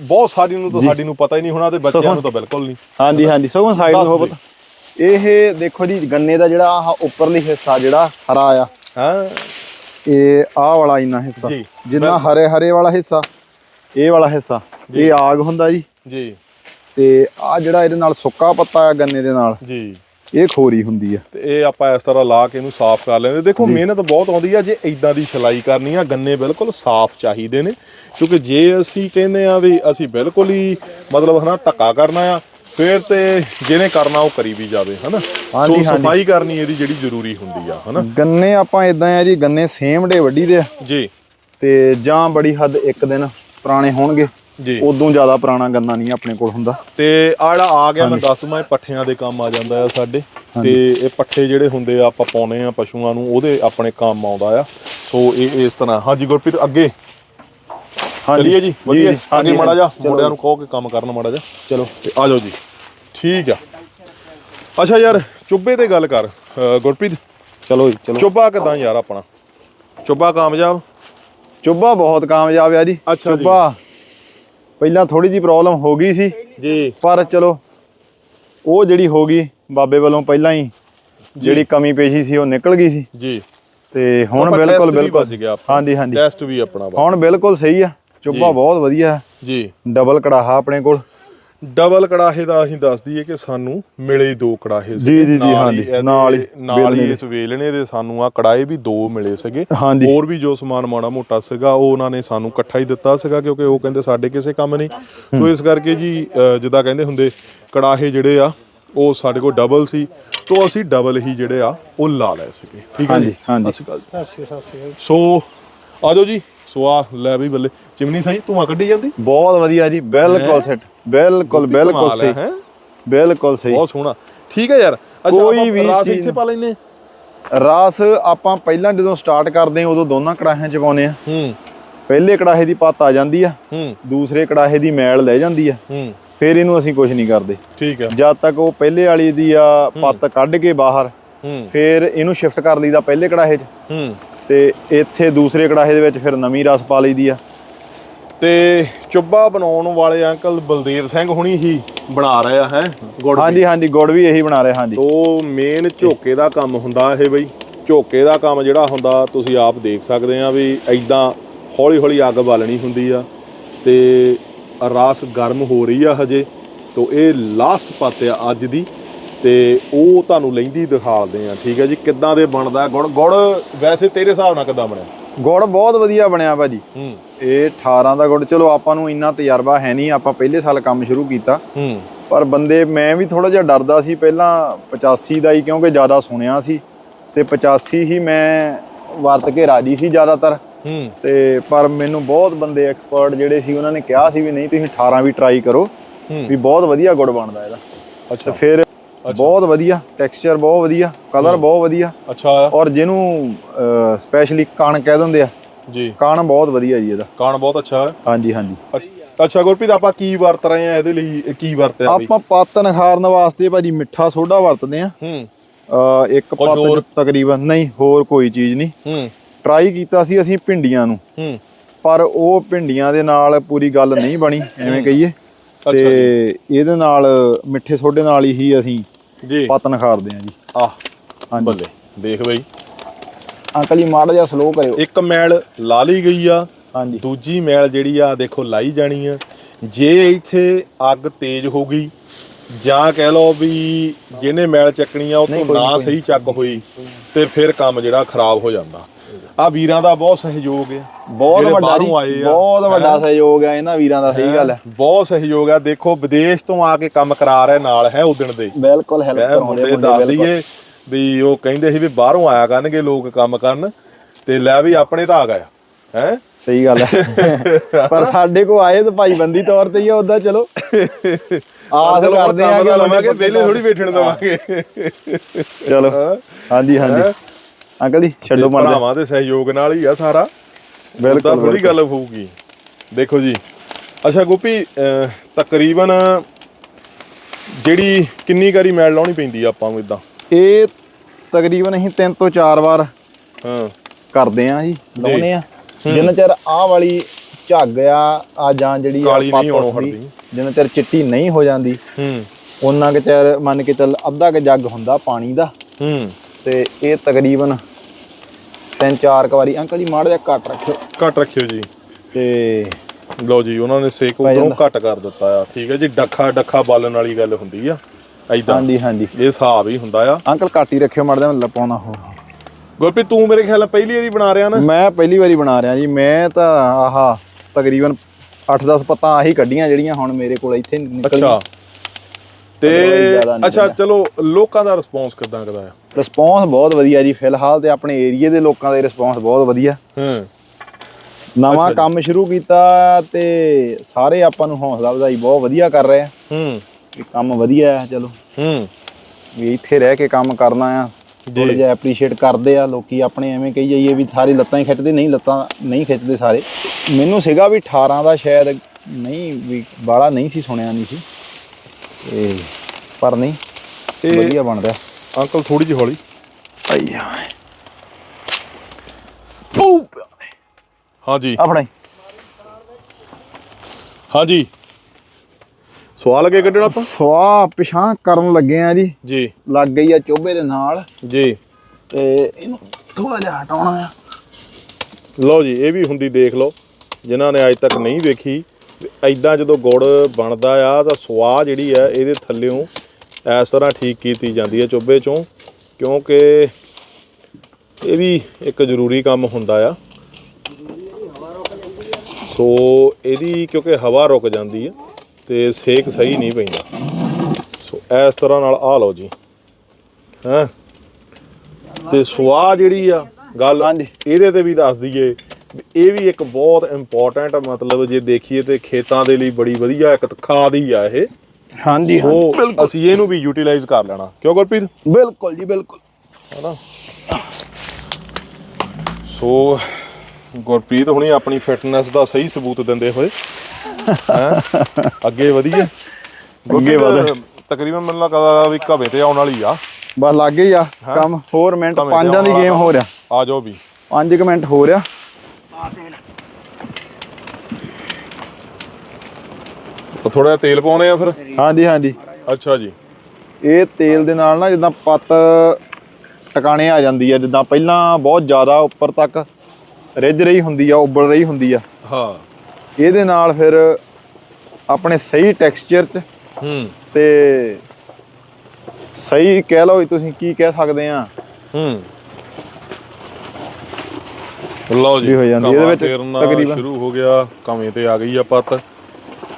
ਬਹੁਤ ਸਾਰੀ ਨੂੰ ਤਾਂ ਸਾਡੀ ਨੂੰ ਪਤਾ ਹੀ ਨਹੀਂ ਹੋਣਾ ਤੇ ਬੱਚਿਆਂ ਨੂੰ ਤਾਂ ਬਿਲਕੁਲ ਨਹੀਂ। ਹਾਂਜੀ ਹਾਂਜੀ ਸਗੋਂ ਸਾਈਡ ਨੂੰ ਹੋ ਦੇ। ਪਤਾ ਇਹ ਦੇਖੋ ਜੀ ਗੰਨੇ ਦਾ ਜਿਹੜਾ ਆਹ ਉੱਪਰਲੀ ਹਿੱਸਾ ਜਿਹੜਾ ਹਰਾ ਆ। ਹਾਂ? ਇਹ ਆਹ ਵਾਲਾ ਇੰਨਾ ਹਿੱਸਾ। ਜਿੰਨਾ ਹਰੇ ਹਰੇ ਵਾਲਾ ਹਿੱਸਾ ਇਹ ਵਾਲਾ ਹਿੱਸਾ ਇਹ ਆਗ ਹੁੰਦਾ ਜੀ। ਜੀ। ਤੇ ਆ ਜਿਹੜਾ ਇਹਦੇ ਨਾਲ ਸੁੱਕਾ ਪੱਤਾ ਆ ਗੰਨੇ ਦੇ ਨਾਲ ਜੀ। ਇਹ ਖੋਰੀ ਹੁੰਦੀ ਆ। ਤੇ ਇਹ ਆਪਾਂ ਇਸ ਤਰ੍ਹਾਂ ਲਾ ਕੇ ਇਹਨੂੰ ਸਾਫ਼ ਕਰ ਲੈਂਦੇ। ਦੇਖੋ ਮਿਹਨਤ ਬਹੁਤ ਆਉਂਦੀ ਆ ਜੇ ਇਦਾਂ ਦੀ ਛਲਾਈ ਕਰਨੀ ਆ ਗੰਨੇ ਬਿਲਕੁਲ ਸਾਫ਼ ਚਾਹੀਦੇ ਨੇ। ਕਿਉਂਕਿ ਜੇ ਅਸੀਂ ਕਹਿੰਦੇ ਆ ਵੀ ਅਸੀਂ ਬਿਲਕੁਲ ਹੀ ਮਤਲਬ ਹਨਾ ਧੱਕਾ ਕਰਨਾ ਆ ਫਿਰ ਤੇ ਜਿਹਨੇ ਕਰਨਾ ਉਹ ਕਰੀ ਵੀ ਜਾਵੇ ਹਨਾ? ਹਾਂਜੀ, ਹਾਂਜੀ। ਸਫ਼ਾਈ ਕਰਨੀ ਇਹਦੀ ਜਿਹੜੀ ਜ਼ਰੂਰੀ ਹੁੰਦੀ ਆ ਹਨਾ? ਗੰਨੇ ਆਪਾਂ ਇਦਾਂ ਆ ਜੀ ਗੰਨੇ ਸੇਮ ਡੇ ਵੱਢੀ ਦੇ ਆ। ਜੀ। ਤੇ ਜਾਂ ਬੜੀ ਹੱਦ ਇੱਕ ਦਿਨ ਪੁਰਾਣੇ ਹੋਣਗੇ। ਜੀ। ਉਦੋਂ ਜ਼ਿਆਦਾ ਪੁਰਾਣਾ ਗੰਨਾ ਨਹੀਂ ਆਪਣੇ ਕੋਲ ਹੁੰਦਾ। ਤੇ ਆ ਜਿਹੜਾ ਆ ਗਿਆ ਮੈਂ ਦੱਸਵਾਂ ਇਹ ਪੱਠਿਆਂ ਦੇ ਕੰਮ ਆ ਜਾਂਦਾ ਆ ਸਾਡੇ। ਤੇ ਇਹ ਪੱਠੇ ਜਿਹੜੇ ਹੁੰਦੇ ਆ ਆਪਾਂ ਪਾਉਨੇ ਆ ਪਸ਼ੂਆਂ ਨੂੰ ਉਹਦੇ ਆਪਣੇ ਕੰਮ ਆਉਂਦਾ ਆ। ਸੋ ਇਹ ਇਸ ਤਰ੍ਹਾਂ। ਹਾਂਜੀ ਗੁਰਪ੍ਰੀਤ ਅੱਗੇ। ਚਲਿਏ ਜੀ ਵਧੀਆ। ਅੱਗੇ ਮਾੜਾ ਜਾ ਮੁੰਡਿਆਂ ਨੂੰ ਕਹੋ ਕਿ ਕੰਮ ਕਰਨ ਮਾੜਾ ਜਾ ਚਲੋ। ਤੇ ਆ ਜਾਓ ਜੀ। ਠੀਕ ਆ। ਅੱਛਾ ਯਾਰ ਚੁੱਬੇ ਤੇ ਗੱਲ ਕਰ ਗੁਰਪ੍ਰੀਤ। ਚਲੋ ਜੀ ਚਲੋ। ਚੁੱਬਾ ਕਿਦਾਂ ਯਾਰ ਆਪਣਾ? ਚੁੱਬਾ ਕਾਮਯਾਬ? ਚੁੱਬਾ ਬਹੁਤ ਕਾਮਯਾਬ ਆ ਜੀ। ਚੁੱਬਾ ਪਹਿਲਾਂ ਥੋੜੀ ਜੀ ਪ੍ਰੋਬਲਮ ਹੋ ਗਈ ਸੀ। ਜੀ। ਪਰ ਚਲੋ ਉਹ ਜਿਹੜੀ ਹੋ ਗਈ ਬਾਬੇ ਵੱਲੋਂ ਪਹਿਲਾਂ ਹੀ ਜਿਹੜੀ ਕਮੀ ਪੇਸ਼ੀ ਸੀ ਉਹ ਨਿਕਲ ਗਈ ਸੀ। ਜੀ। ਤੇ ਹੁਣ ਬਿਲਕੁਲ ਬਿਲਕੁਲ। ਹਾਂਜੀ ਹਾਂਜੀ। ਟੈਸਟ ਵੀ ਆਪਣਾ ਹੁਣ ਬਿਲਕੁਲ ਸਹੀ ਆ। ਜੀ। ਬਹੁਤ ਵਧੀਆ। ਜੀ। ਡਬਲ ਕੜਾਹਾ ਆਪਣੇ ਕੋਲ। ਡਬਲ ਕੜਾਹੇ ਦਾ ਅਸੀਂ ਦੱਸ ਦਈਏ ਕਿ ਸਾਨੂੰ ਮਿਲੇ ਦੋ ਕੜਾਹੇ ਜੀ, ਜੀ, ਜੀ, ਹਾਂਜੀ, ਨਾਲ ਹੀ ਨਾਲ ਹੀ ਇਸ ਵੇਲਣੇ ਦੇ ਸਾਨੂੰ ਆ ਕੜਾਏ ਵੀ ਦੋ ਮਿਲੇ ਸੀਗੇ। ਹੋਰ ਵੀ ਜੋ ਸਮਾਨ ਮਾੜਾ ਮੋਟਾ ਸੀਗਾ ਉਹ ਉਹਨਾਂ ਨੇ ਸਾਨੂੰ ਇਕੱਠਾ ਹੀ ਦਿੱਤਾ ਸੀਗਾ ਕਿਉਂਕਿ ਉਹ ਕਹਿੰਦੇ ਸਾਡੇ ਕਿਸੇ ਕੰਮ ਨਹੀਂ। ਸੋ ਇਸ ਕਰਕੇ ਜੀ ਜਿੱਦਾਂ ਕਹਿੰਦੇ ਹੁੰਦੇ ਕੜਾਹੇ ਜਿਹੜੇ ਆ ਉਹ ਸਾਡੇ ਕੋਲ ਡਬਲ ਸੀ। ਤੋਂ ਅਸੀਂ ਡਬਲ ਹੀ ਜਿਹੜੇ ਆ ਉਹ ਲਾ ਲਏ ਸੀਗੇ। ਠੀਕ ਹੈ ਜੀ? ਹਾਂਜੀ, ਹਾਂਜੀ। ਸਤਿ ਸ਼੍ਰੀ ਅਕਾਲ। ਸੋ ਆਜੋ ਜੀ। ਸੋ ਆ ਲੈ ਵੀ ਬੱਲੇ। ਚਿਮਨੀ ਸਹੀ ਧੂਆਂ ਕੱਢੀ ਜਾਂਦੀ? ਬਹੁਤ ਵਧੀਆ ਜੀ ਬਿਲਕੁਲ ਸੈੱਟ ਬਿਲਕੁਲ ਬਿਲਕੁਲ ਸਹੀ? ਬਿਲਕੁਲ ਸਹੀ। ਬਹੁਤ ਸੋਹਣਾ। ਠੀਕ ਹੈ ਯਾਰ। ਅੱਛਾ ਕੋਈ ਆਪਾਂ ਵੀ ਰਾਸ ਇੱਥੇ ਪਾ ਲੈਨੇ ਰਾਸ ਆਪਾਂ ਪਹਿਲਾਂ ਜਦੋਂ ਸਟਾਰਟ ਕਰਦੇ ਹਾਂ ਉਦੋਂ ਦੋਨਾਂ ਕੜਾਹਿਆਂ ਚ ਪਾਉਨੇ ਆ ਹੂੰ। ਪਹਿਲੇ ਕੜਾਹੇ ਦੀ ਪੱਤ ਆ ਜਾਂਦੀ ਆ। ਹੂੰ। ਦੂਸਰੇ ਕੜਾਹੇ ਦੀ ਮੈਲ ਲੈ ਜਾਂਦੀ ਆ। ਹੂੰ। ਫਿਰ ਇਹਨੂੰ ਅਸੀਂ ਕੁਝ ਨਹੀਂ ਕਰਦੇ। ਠੀਕ ਹੈ ਜਦ ਤੱਕ ਉਹ ਪਹਿਲੇ ਵਾਲੀ ਦੀ ਆ ਪੱਤ ਕੱਢ ਕੇ ਬਾਹਰ ਹੂੰ। ਫਿਰ ਇਹਨੂੰ ਸ਼ਿਫਟ ਕਰ ਲਈਦਾ ਪਹਿਲੇ ਕੜਾਹੇ 'ਚ। ਹੂੰ। ਤੇ ਇੱਥੇ ਦੂਸਰੇ ਕੜਾਹੇ ਦੇ ਵਿੱਚ ਫਿਰ ਨਵੀਂ ਰਸ ਪਾ ਲਈਦੀ ਆ। ਤੇ ਚੁੱਬਾ ਬਣਾਉਣ ਵਾਲੇ ਅੰਕਲ ਬਲਦੇਵ ਸਿੰਘ ਹੁਣੀ ਹੀ ਬਣਾ ਰਹੇ ਆ ਹੈ? ਗੁੜ ਹਾਂਜੀ ਹਾਂਜੀ ਗੁੜ ਵੀ ਇਹੀ ਬਣਾ ਰਹੇ ਹਾਂਜੀ। ਤੋ ਮੇਨ ਝੋਕੇ ਦਾ ਕੰਮ ਹੁੰਦਾ ਇਹ ਬਈ। ਝੋਕੇ ਦਾ ਕੰਮ ਜਿਹੜਾ ਹੁੰਦਾ ਤੁਸੀਂ ਆਪ ਦੇਖ ਸਕਦੇ ਆ ਵੀ ਐਦਾਂ ਹੌਲੀ ਹੌਲੀ ਅੱਗ ਬਾਲਣੀ ਹੁੰਦੀ ਆ ਤੇ ਰਾਸ ਗਰਮ ਹੋ ਰਹੀ ਆ ਹਜੇ ਤੋ ਇਹ ਲਾਸਟ ਪੱਤ ਆ ਅੱਜ ਦੀ। ਤੇ ਉਹ ਤੁਹਾਨੂੰ ਲੈਂਦੀ ਦਿਖਾਲਦੇ ਆ। ਠੀਕ ਹੈ ਜੀ ਕਿੱਦਾਂ ਦੇ ਬਣਦਾ ਗੁੜ ਗੁੜ ਵੈਸੇ ਤੇਰੇ ਹਿਸਾਬ ਨਾਲ ਕਿੱਦਾਂ ਬਣਿਆ? ਗੁੜ ਬਹੁਤ ਵਧੀਆ ਬਣਿਆ ਭਾਜੀ। ਹੂੰ। ਇਹ 18 ਦਾ ਗੁੜ ਚਲੋ ਆਪਾਂ ਨੂੰ ਇੰਨਾ ਤਜਰਬਾ ਹੈ ਨਹੀਂ ਆਪਾਂ ਪਹਿਲੇ ਸਾਲ ਕੰਮ ਸ਼ੁਰੂ ਕੀਤਾ। ਹੂੰ। ਪਰ ਬੰਦੇ ਮੈਂ ਵੀ ਥੋੜਾ ਜਿਹਾ ਡਰਦਾ ਸੀ ਪਹਿਲਾਂ 85 ਦਾ ਹੀ ਕਿਉਂਕਿ ਜ਼ਿਆਦਾ ਸੁਣਿਆ ਸੀ। ਤੇ 85 ਹੀ ਮੈਂ ਵਰਤ ਕੇ ਰਾਜੀ ਸੀ ਜ਼ਿਆਦਾਤਰ। ਹੂੰ। ਤੇ ਪਰ ਮੈਨੂੰ ਬਹੁਤ ਬੰਦੇ ਐਕਸਪਰਟ ਜਿਹੜੇ ਸੀ ਉਹਨਾਂ ਨੇ ਕਿਹਾ ਸੀ ਵੀ ਨਹੀਂ ਤੁਸੀਂ 18 ਵੀ ਟਰਾਈ ਕਰੋ। ਵੀ ਬਹੁਤ ਵਧੀਆ ਗੁੜ ਬਣਦਾ ਇਹਦਾ। ਅੱਛਾ। ਫਿਰ ਬਹੁਤ ਵਧੀਆ ਟੈਕਸਚਰ ਬਹੁਤ ਵਧੀਆ ਕਲਰ ਬਹੁਤ ਵਧੀਆ। ਅੱਛਾ। ਔਰ ਜਿਹਨੂੰ ਸਪੈਸ਼ਲੀ ਕਣ ਕਹਿ ਦਿੰਦੇ ਆ ਜੀ। ਕਣ ਬਹੁਤ ਵਧੀਆ ਜੀ ਇਹਦਾ। ਕਾਣ ਬਹੁਤ ਅੱਛਾ ਹੈ। ਹਾਂਜੀ ਹਾਂਜੀ। ਅੱਛ- ਗੁਰਪ੍ਰੀਤ ਆਪਾਂ ਕੀ ਵਰਤ ਰਹੇ ਆ ਇਹਦੇ ਲਈ ਕੀ ਵਰਤਿਆ ਆਪਾਂ ਪੱਤ ਨਖਾਰਨ ਵਾਸਤੇ ਭਾਜੀ ਮਿੱਠਾ ਸੋਡਾ ਵਰਤਦੇ ਆ ਹੂੰ। ਇੱਕ ਪੱਤ ਤਕਰੀਬਨ ਨਹੀਂ ਹੋਰ ਕੋਈ ਚੀਜ਼ ਨਹੀਂ। ਹੂੰ। ਟਰਾਈ ਕੀਤਾ ਸੀ ਅਸੀਂ ਭਿੰਡੀਆਂ ਨੂੰ। ਹੂੰ। ਪਰ ਉਹ ਭਿੰਡੀਆਂ ਦੇ ਨਾਲ ਪੂਰੀ ਗੱਲ ਨਹੀਂ ਬਣੀ ਐਵੇਂ ਕਹੀਏ। ਤੇ ਇਹਦੇ ਨਾਲ ਮਿੱਠੇ ਸੋਡੇ ਨਾਲ ਹੀ ਅਸੀਂ ਜੀ। ਪੱਤ ਨਖਾਰਦੇ ਆ ਜੀ। ਆਹ ਹਾਂਜੀ। ਬੱਲੇ ਦੇਖ ਬਈ। ਅੰਕਲ ਜੀ ਮਾੜਾ ਜਿਹਾ ਸਲੋ ਕਰਿਓ। ਇੱਕ ਮੈਲ ਲਾ ਲਈ ਗਈ ਆ ਹਾਂਜੀ। ਦੂਜੀ ਮੈਲ ਜਿਹੜੀ ਆ ਦੇਖੋ ਲਾਈ ਜਾਣੀ ਆ। ਜੇ ਇੱਥੇ ਅੱਗ ਤੇਜ਼ ਹੋ ਗਈ ਜਾਂ ਕਹਿ ਲਓ ਵੀ ਜਿਹਨੇ ਮੈਲ ਚੱਕਣੀ ਆ ਉਹ ਤੋਂ ਨਾ ਸਹੀ ਚੱਕ ਹੋਈ ਤੇ ਫਿਰ ਕੰਮ ਜਿਹੜਾ ਖਰਾਬ ਹੋ ਜਾਂਦਾ। ਆ ਵੀਰਾਂ ਦਾ ਬਹੁਤ ਸਹਿਯੋਗ ਹੈ ਬਹੁਤ ਵੱਡਾ ਜੀ ਬਹੁਤ ਵੱਡਾ ਸਹਿਯੋਗ ਹੈ ਇਹਨਾਂ ਵੀਰਾਂ ਦਾ ਸਹੀ ਗੱਲ ਹੈ ਬਹੁਤ ਸਹਿਯੋਗ ਆ। ਦੇਖੋ ਵਿਦੇਸ਼ ਤੋਂ ਆ ਕੇ ਕੰਮ ਕਰਾ ਰਹੇ ਨਾਲ ਹੈ ਉਦਣ ਦੇ। ਬਿਲਕੁਲ ਹੈਲਪ ਕਰਾਉਂਦੇ ਦੱਸ ਦਈਏ ਵੀ ਉਹ ਕਹਿੰਦੇ ਸੀ ਵੀ ਬਾਹਰੋਂ ਆਇਆ ਕਰਨਗੇ ਲੋਕ ਕੰਮ ਕਰਨ ਤੇ ਲੈ ਵੀ ਆਪਣੇ ਤਾਂ ਆ ਗਿਆ ਹੈ? ਸਹੀ ਗੱਲ ਹੈ ਪਰ ਸਾਡੇ ਕੋ ਆਏ ਤਾਂ ਭਾਈ ਬੰਦੀ ਤੌਰ ਤੇ ਹੀ ਆ ਉਦਾਂ ਚਲੋ। ਆਸ ਕਰਦੇ ਆ ਕਿ ਲਵਾਂਗੇ ਵਿਹਲੇ ਥੋੜੀ ਬੈਠਣ ਦਵਾਂਗੇ। ਚਲੋ ਹਾਂਜੀ ਹਾਂਜੀ। ਅੰਕਲ ਜੀ ਛੱਡੋ ਜਾ ਭਰਾਵਾਂ ਦੇ ਸਹਿਯੋਗ ਨਾਲ ਹੀ ਆ ਸਾਰਾ। ਬਿਲਕੁਲ, ਥੋੜੀ ਗੱਲ ਹੋਊਗੀ। ਦੇਖੋ ਜੀ ਅੱਛਾ ਗੋਪੀ ਤਕਰੀਬਨ ਜਿਹੜੀ ਕਿੰਨੀ ਵਾਰੀ ਮੈਲ ਲਾਉਣੀ ਪੈਂਦੀ ਆ ਆਪਾਂ ਨੂੰ ਇਦਾਂ? ਇਹ ਤਕਰੀਬਨ ਅਸੀਂ ਤਿੰਨ ਤੋਂ ਚਾਰ ਵਾਰ ਹਾਂ। ਕਰਦੇ ਆ ਜੀ ਲਾਉਨੇ ਆ। ਜਿੰਨਾ ਚਿਰ ਆਹ ਵਾਲੀ ਝੱਗ ਆ ਆ ਜਾਂ ਜਿਹੜੀ ਆ ਕਾਲੀ ਨਹੀਂ। ਜਿੰਨਾ ਚਿਰ ਚਿੱਟੀ ਨਹੀਂ ਹੋ ਜਾਂਦੀ ਹੂੰ। ਉਹਨਾਂ ਕੁ ਚਿਰ ਮੰਨ ਕੇ ਚੱਲ ਅੱਧਾ ਕੁ ਜੱਗ ਹੁੰਦਾ ਪਾਣੀ ਦਾ। ਹੂੰ। ਤੇ ਇਹ ਤਕਰੀਬਨ ਤਿੰਨ ਚਾਰ ਕੁ ਵਾਰੀ ਅੰਕਲ ਜੀ ਮਾੜਾ ਜਿਹਾ ਘੱਟ ਰੱਖਿਓ। ਘੱਟ ਰੱਖਿਓ ਜੀ। ਤੇ ਲਓ ਜੀ ਉਹਨਾਂ ਨੇ ਸੇਕ ਜਾਂਦਾ। ਘੱਟ ਕਰ ਦਿੱਤਾ ਆ। ਠੀਕ ਹੈ ਜੀ ਡੱਖਾ ਡੱਖਾ ਬਾਲਣ ਵਾਲੀ ਗੱਲ ਹੁੰਦੀ ਆ ਐਦਾਂ ਹਾਂਜੀ ਹਾਂਜੀ। ਇਹ ਹਿਸਾਬ ਹੀ ਹੁੰਦਾ ਆ। ਅੰਕਲ ਘੱਟ ਹੀ ਰੱਖਿਓ ਮਾੜਾ ਜਿਹਾ ਲਪਾਉਣਾ ਹੋ ਗੁਰਪ੍ਰੀਤ ਤੂੰ ਮੇਰੇ ਖਿਆਲ ਪਹਿਲੀ ਵਾਰੀ ਬਣਾ ਰਿਹਾ ਨਾ? ਮੈਂ ਪਹਿਲੀ ਵਾਰੀ ਬਣਾ ਰਿਹਾ ਜੀ। ਮੈਂ ਤਾਂ ਆਹ ਤਕਰੀਬਨ 8-10 ਪੱਤਾਂ ਆਹੀ ਕੱਢੀਆਂ ਜਿਹੜੀਆਂ ਹੁਣ ਮੇਰੇ ਕੋਲ ਇੱਥੇ ਨਿਕਲੀਆਂ। ਅੱਛਾ। ਤੇ ਅੱਛਾ। ਚਲੋ ਲੋਕਾਂ ਦਾ ਰਿਸਪੌਂਸ ਕਿਦਾਂ ਕਦਾ ਆ? ਰਿਸਪੌਂਸ ਬਹੁਤ ਵਧੀਆ ਜੀ ਫਿਲਹਾਲ ਤੇ ਆਪਣੇ ਏਰੀਏ ਦੇ ਲੋਕਾਂ ਦਾ ਰਿਸਪੌਂਸ ਬਹੁਤ ਵਧੀਆ। ਹੂੰ। ਨਵਾਂ ਕੰਮ ਸ਼ੁਰੂ ਕੀਤਾ ਤੇ ਸਾਰੇ ਆਪਾਂ ਨੂੰ ਹੌਸਲਾ ਵਧਾਈ ਬਹੁਤ ਵਧੀਆ ਕਰ ਰਹੇ ਆ। ਹੂੰ। ਵੀ ਕੰਮ ਵਧੀਆ ਹੈ ਚਲੋ। ਹੂੰ। ਵੀ ਇੱਥੇ ਰਹਿ ਕੇ ਕੰਮ ਕਰਨਾ ਆ ਥੋੜਾ ਜਿਹਾ ਐਪਰੀਸ਼ੀਏਟ ਕਰਦੇ ਆ ਲੋਕੀ ਆਪਣੇ ਐਵੇਂ ਕਹੀ ਜਾਈਏ ਵੀ ਸਾਰੀ ਲੱਤਾਂ ਹੀ ਖਿੱਚਦੇ ਨਹੀਂ ਲੱਤਾਂ ਨਹੀਂ ਖਿੱਚਦੇ ਸਾਰੇ। ਮੈਨੂੰ ਸੀਗਾ ਵੀ 18 ਦਾ ਸ਼ਾਇਦ ਨਹੀਂ ਵੀ ਬਾਲਾ ਨਹੀਂ ਸੀ ਸੁਣਿਆ ਨਹੀਂ ਸੀ। ਤੇ ਪਰ ਨਹੀਂ ਵਧੀਆ ਬਣ ਰਿਹਾ। ਅੰਕਲ ਥੋੜੀ ਜਿਹੀ ਹੌਲੀ। ਆਈਆ ਹਾਂਜੀ। ਆ ਫੜਾਈ ਹਾਂਜੀ। ਸਵਾਲ ਅੱਗੇ ਕੱਢਣਾ ਆਪਾਂ? ਸਵਾ ਪਿਛਾਂ ਕਰਨ ਲੱਗੇ ਆ ਜੀ। ਜੀ। ਲੱਗ ਗਈ ਆ ਚੋਬੇ ਦੇ ਨਾਲ। ਜੀ। ਤੇ ਇਹਨੂੰ ਥੋੜਾ ਜਿਹਾ ਹਟਾਉਣਾ ਆ। ਲਓ ਜੀ ਇਹ ਵੀ ਹੁੰਦੀ ਦੇਖ ਲਓ। ਜਿਨ੍ਹਾਂ ਨੇ ਅੱਜ ਤੱਕ ਨਹੀਂ ਵੇਖੀ ਐਦਾਂ ਜਦੋਂ ਗੁੜ ਬਣਦਾ ਆ ਤਾਂ ਸਵਾਹ ਜਿਹੜੀ ਆ ਇਹਦੇ ਥੱਲਿਓਂ ਇਸ ਤਰ੍ਹਾਂ ਠੀਕ ਕੀਤੀ ਜਾਂਦੀ ਹੈ ਚੁੱਭੇ ਚੋਂ ਕਿਉਂਕਿ ਇਹ ਵੀ ਇੱਕ ਜ਼ਰੂਰੀ ਕੰਮ ਹੁੰਦਾ ਆ। ਸੋ ਇਹਦੀ ਕਿਉਂਕਿ ਹਵਾ ਰੁਕ ਜਾਂਦੀ ਹੈ ਤੇ ਸੇਕ ਸਹੀ ਨਹੀਂ ਪੈਂਦਾ। ਸੋ ਇਸ ਤਰ੍ਹਾਂ ਨਾਲ ਆ ਲਓ ਜੀ। ਹੈਂ? ਤੇ ਸਵਾਹ ਜਿਹੜੀ ਆ ਗੱਲ। ਇਹਦੇ ਤੇ ਵੀ ਦੱਸ ਦਈਏ ਇਹ ਵੀ ਇੱਕ ਬਹੁਤ ਇੰਪੋਰਟੈਂਟ ਮਤਲਬ ਜੇ ਦੇਖੀਏ ਤੇ ਖੇਤਾਂ ਦੇ ਲਈ ਬੜੀ ਵਧੀਆ ਇੱਕ ਖਾਦ ਹੀ ਆ ਇਹ। ਹਾਂਜੀ ਸੋ ਅਸੀਂ ਇਹਨੂੰ ਵੀ ਯੂਟਿਲਾਈਜ਼ ਕਰ ਲੈਣਾ। ਕਿਉਂ ਗੁਰਪ੍ਰੀਤ? ਬਿਲਕੁਲ ਜੀ ਬਿਲਕੁਲ। ਹਨਾ? ਸੋ ਗੁਰਪ੍ਰੀਤ ਹੁਣੀ ਆਪਣੀ ਫਿਟਨੈਸ ਦਾ ਸਹੀ ਸਬੂਤ ਦਿੰਦੇ ਹੋਏ ਹੈਂ? ਅੱਗੇ ਵਧੀਆ ਅੱਗੇ ਵਧ। ਤਕਰੀਬਨ ਮੈਨੂੰ ਲੱਗਦਾ ਵੀ ਘਵੇ ਤੇ ਆਉਣ ਵਾਲੀ ਆ। ਬਸ ਲੱਗ ਗਈ ਆ ਕੰਮ ਹੋਰ ਮਿੰਟ ਪੰਜਾਂ ਦੀ ਗੇਮ ਹੋ ਰਿਹਾ। ਆ ਜਾਓ ਵੀ। 5 ਮਿੰਟ ਹੋ ਰਿਹਾ। ਥੋੜਾ ਜਿਹਾ ਤੇਲ ਪਾਉਣੇ ਆ ਫਿਰ? ਹਾਂਜੀ ਹਾਂਜੀ। ਅੱਛਾ ਜੀ। ਇਹ ਤੇਲ ਦੇ ਨਾਲ ਨਾ ਜਿੱਦਾਂ ਪੱਤ ਟਿਕਾਣੇ ਆ ਜਾਂਦੀ ਆ ਜਿੱਦਾਂ ਪਹਿਲਾਂ ਬਹੁਤ ਜ਼ਿਆਦਾ ਉੱਪਰ ਤੱਕ ਰਿੱਝ ਰਹੀ ਹੁੰਦੀ ਆ ਉੱਬਲ ਰਹੀ ਹੁੰਦੀ ਆ। ਹਾਂ। ਇਹਦੇ ਨਾਲ ਫਿਰ ਆਪਣੇ ਸਹੀ ਟੈਕਸਚਰ 'ਚ ਹੂੰ। ਤੇ ਸਹੀ ਕਹਿ ਲਓ ਤੁਸੀਂ ਕੀ ਕਹਿ ਸਕਦੇ ਆ। ਹੂੰ। ਲਓ ਜੀ ਹੋ ਜਾਂਦੀ। ਇਹਦੇ ਵਿੱਚ ਤਕਰੀਬਨ- ਸ਼ੁਰੂ ਹੋ ਗਿਆ ਕਵੇਂ ਤੇ ਆ ਗਈ ਆ ਪੱਤ।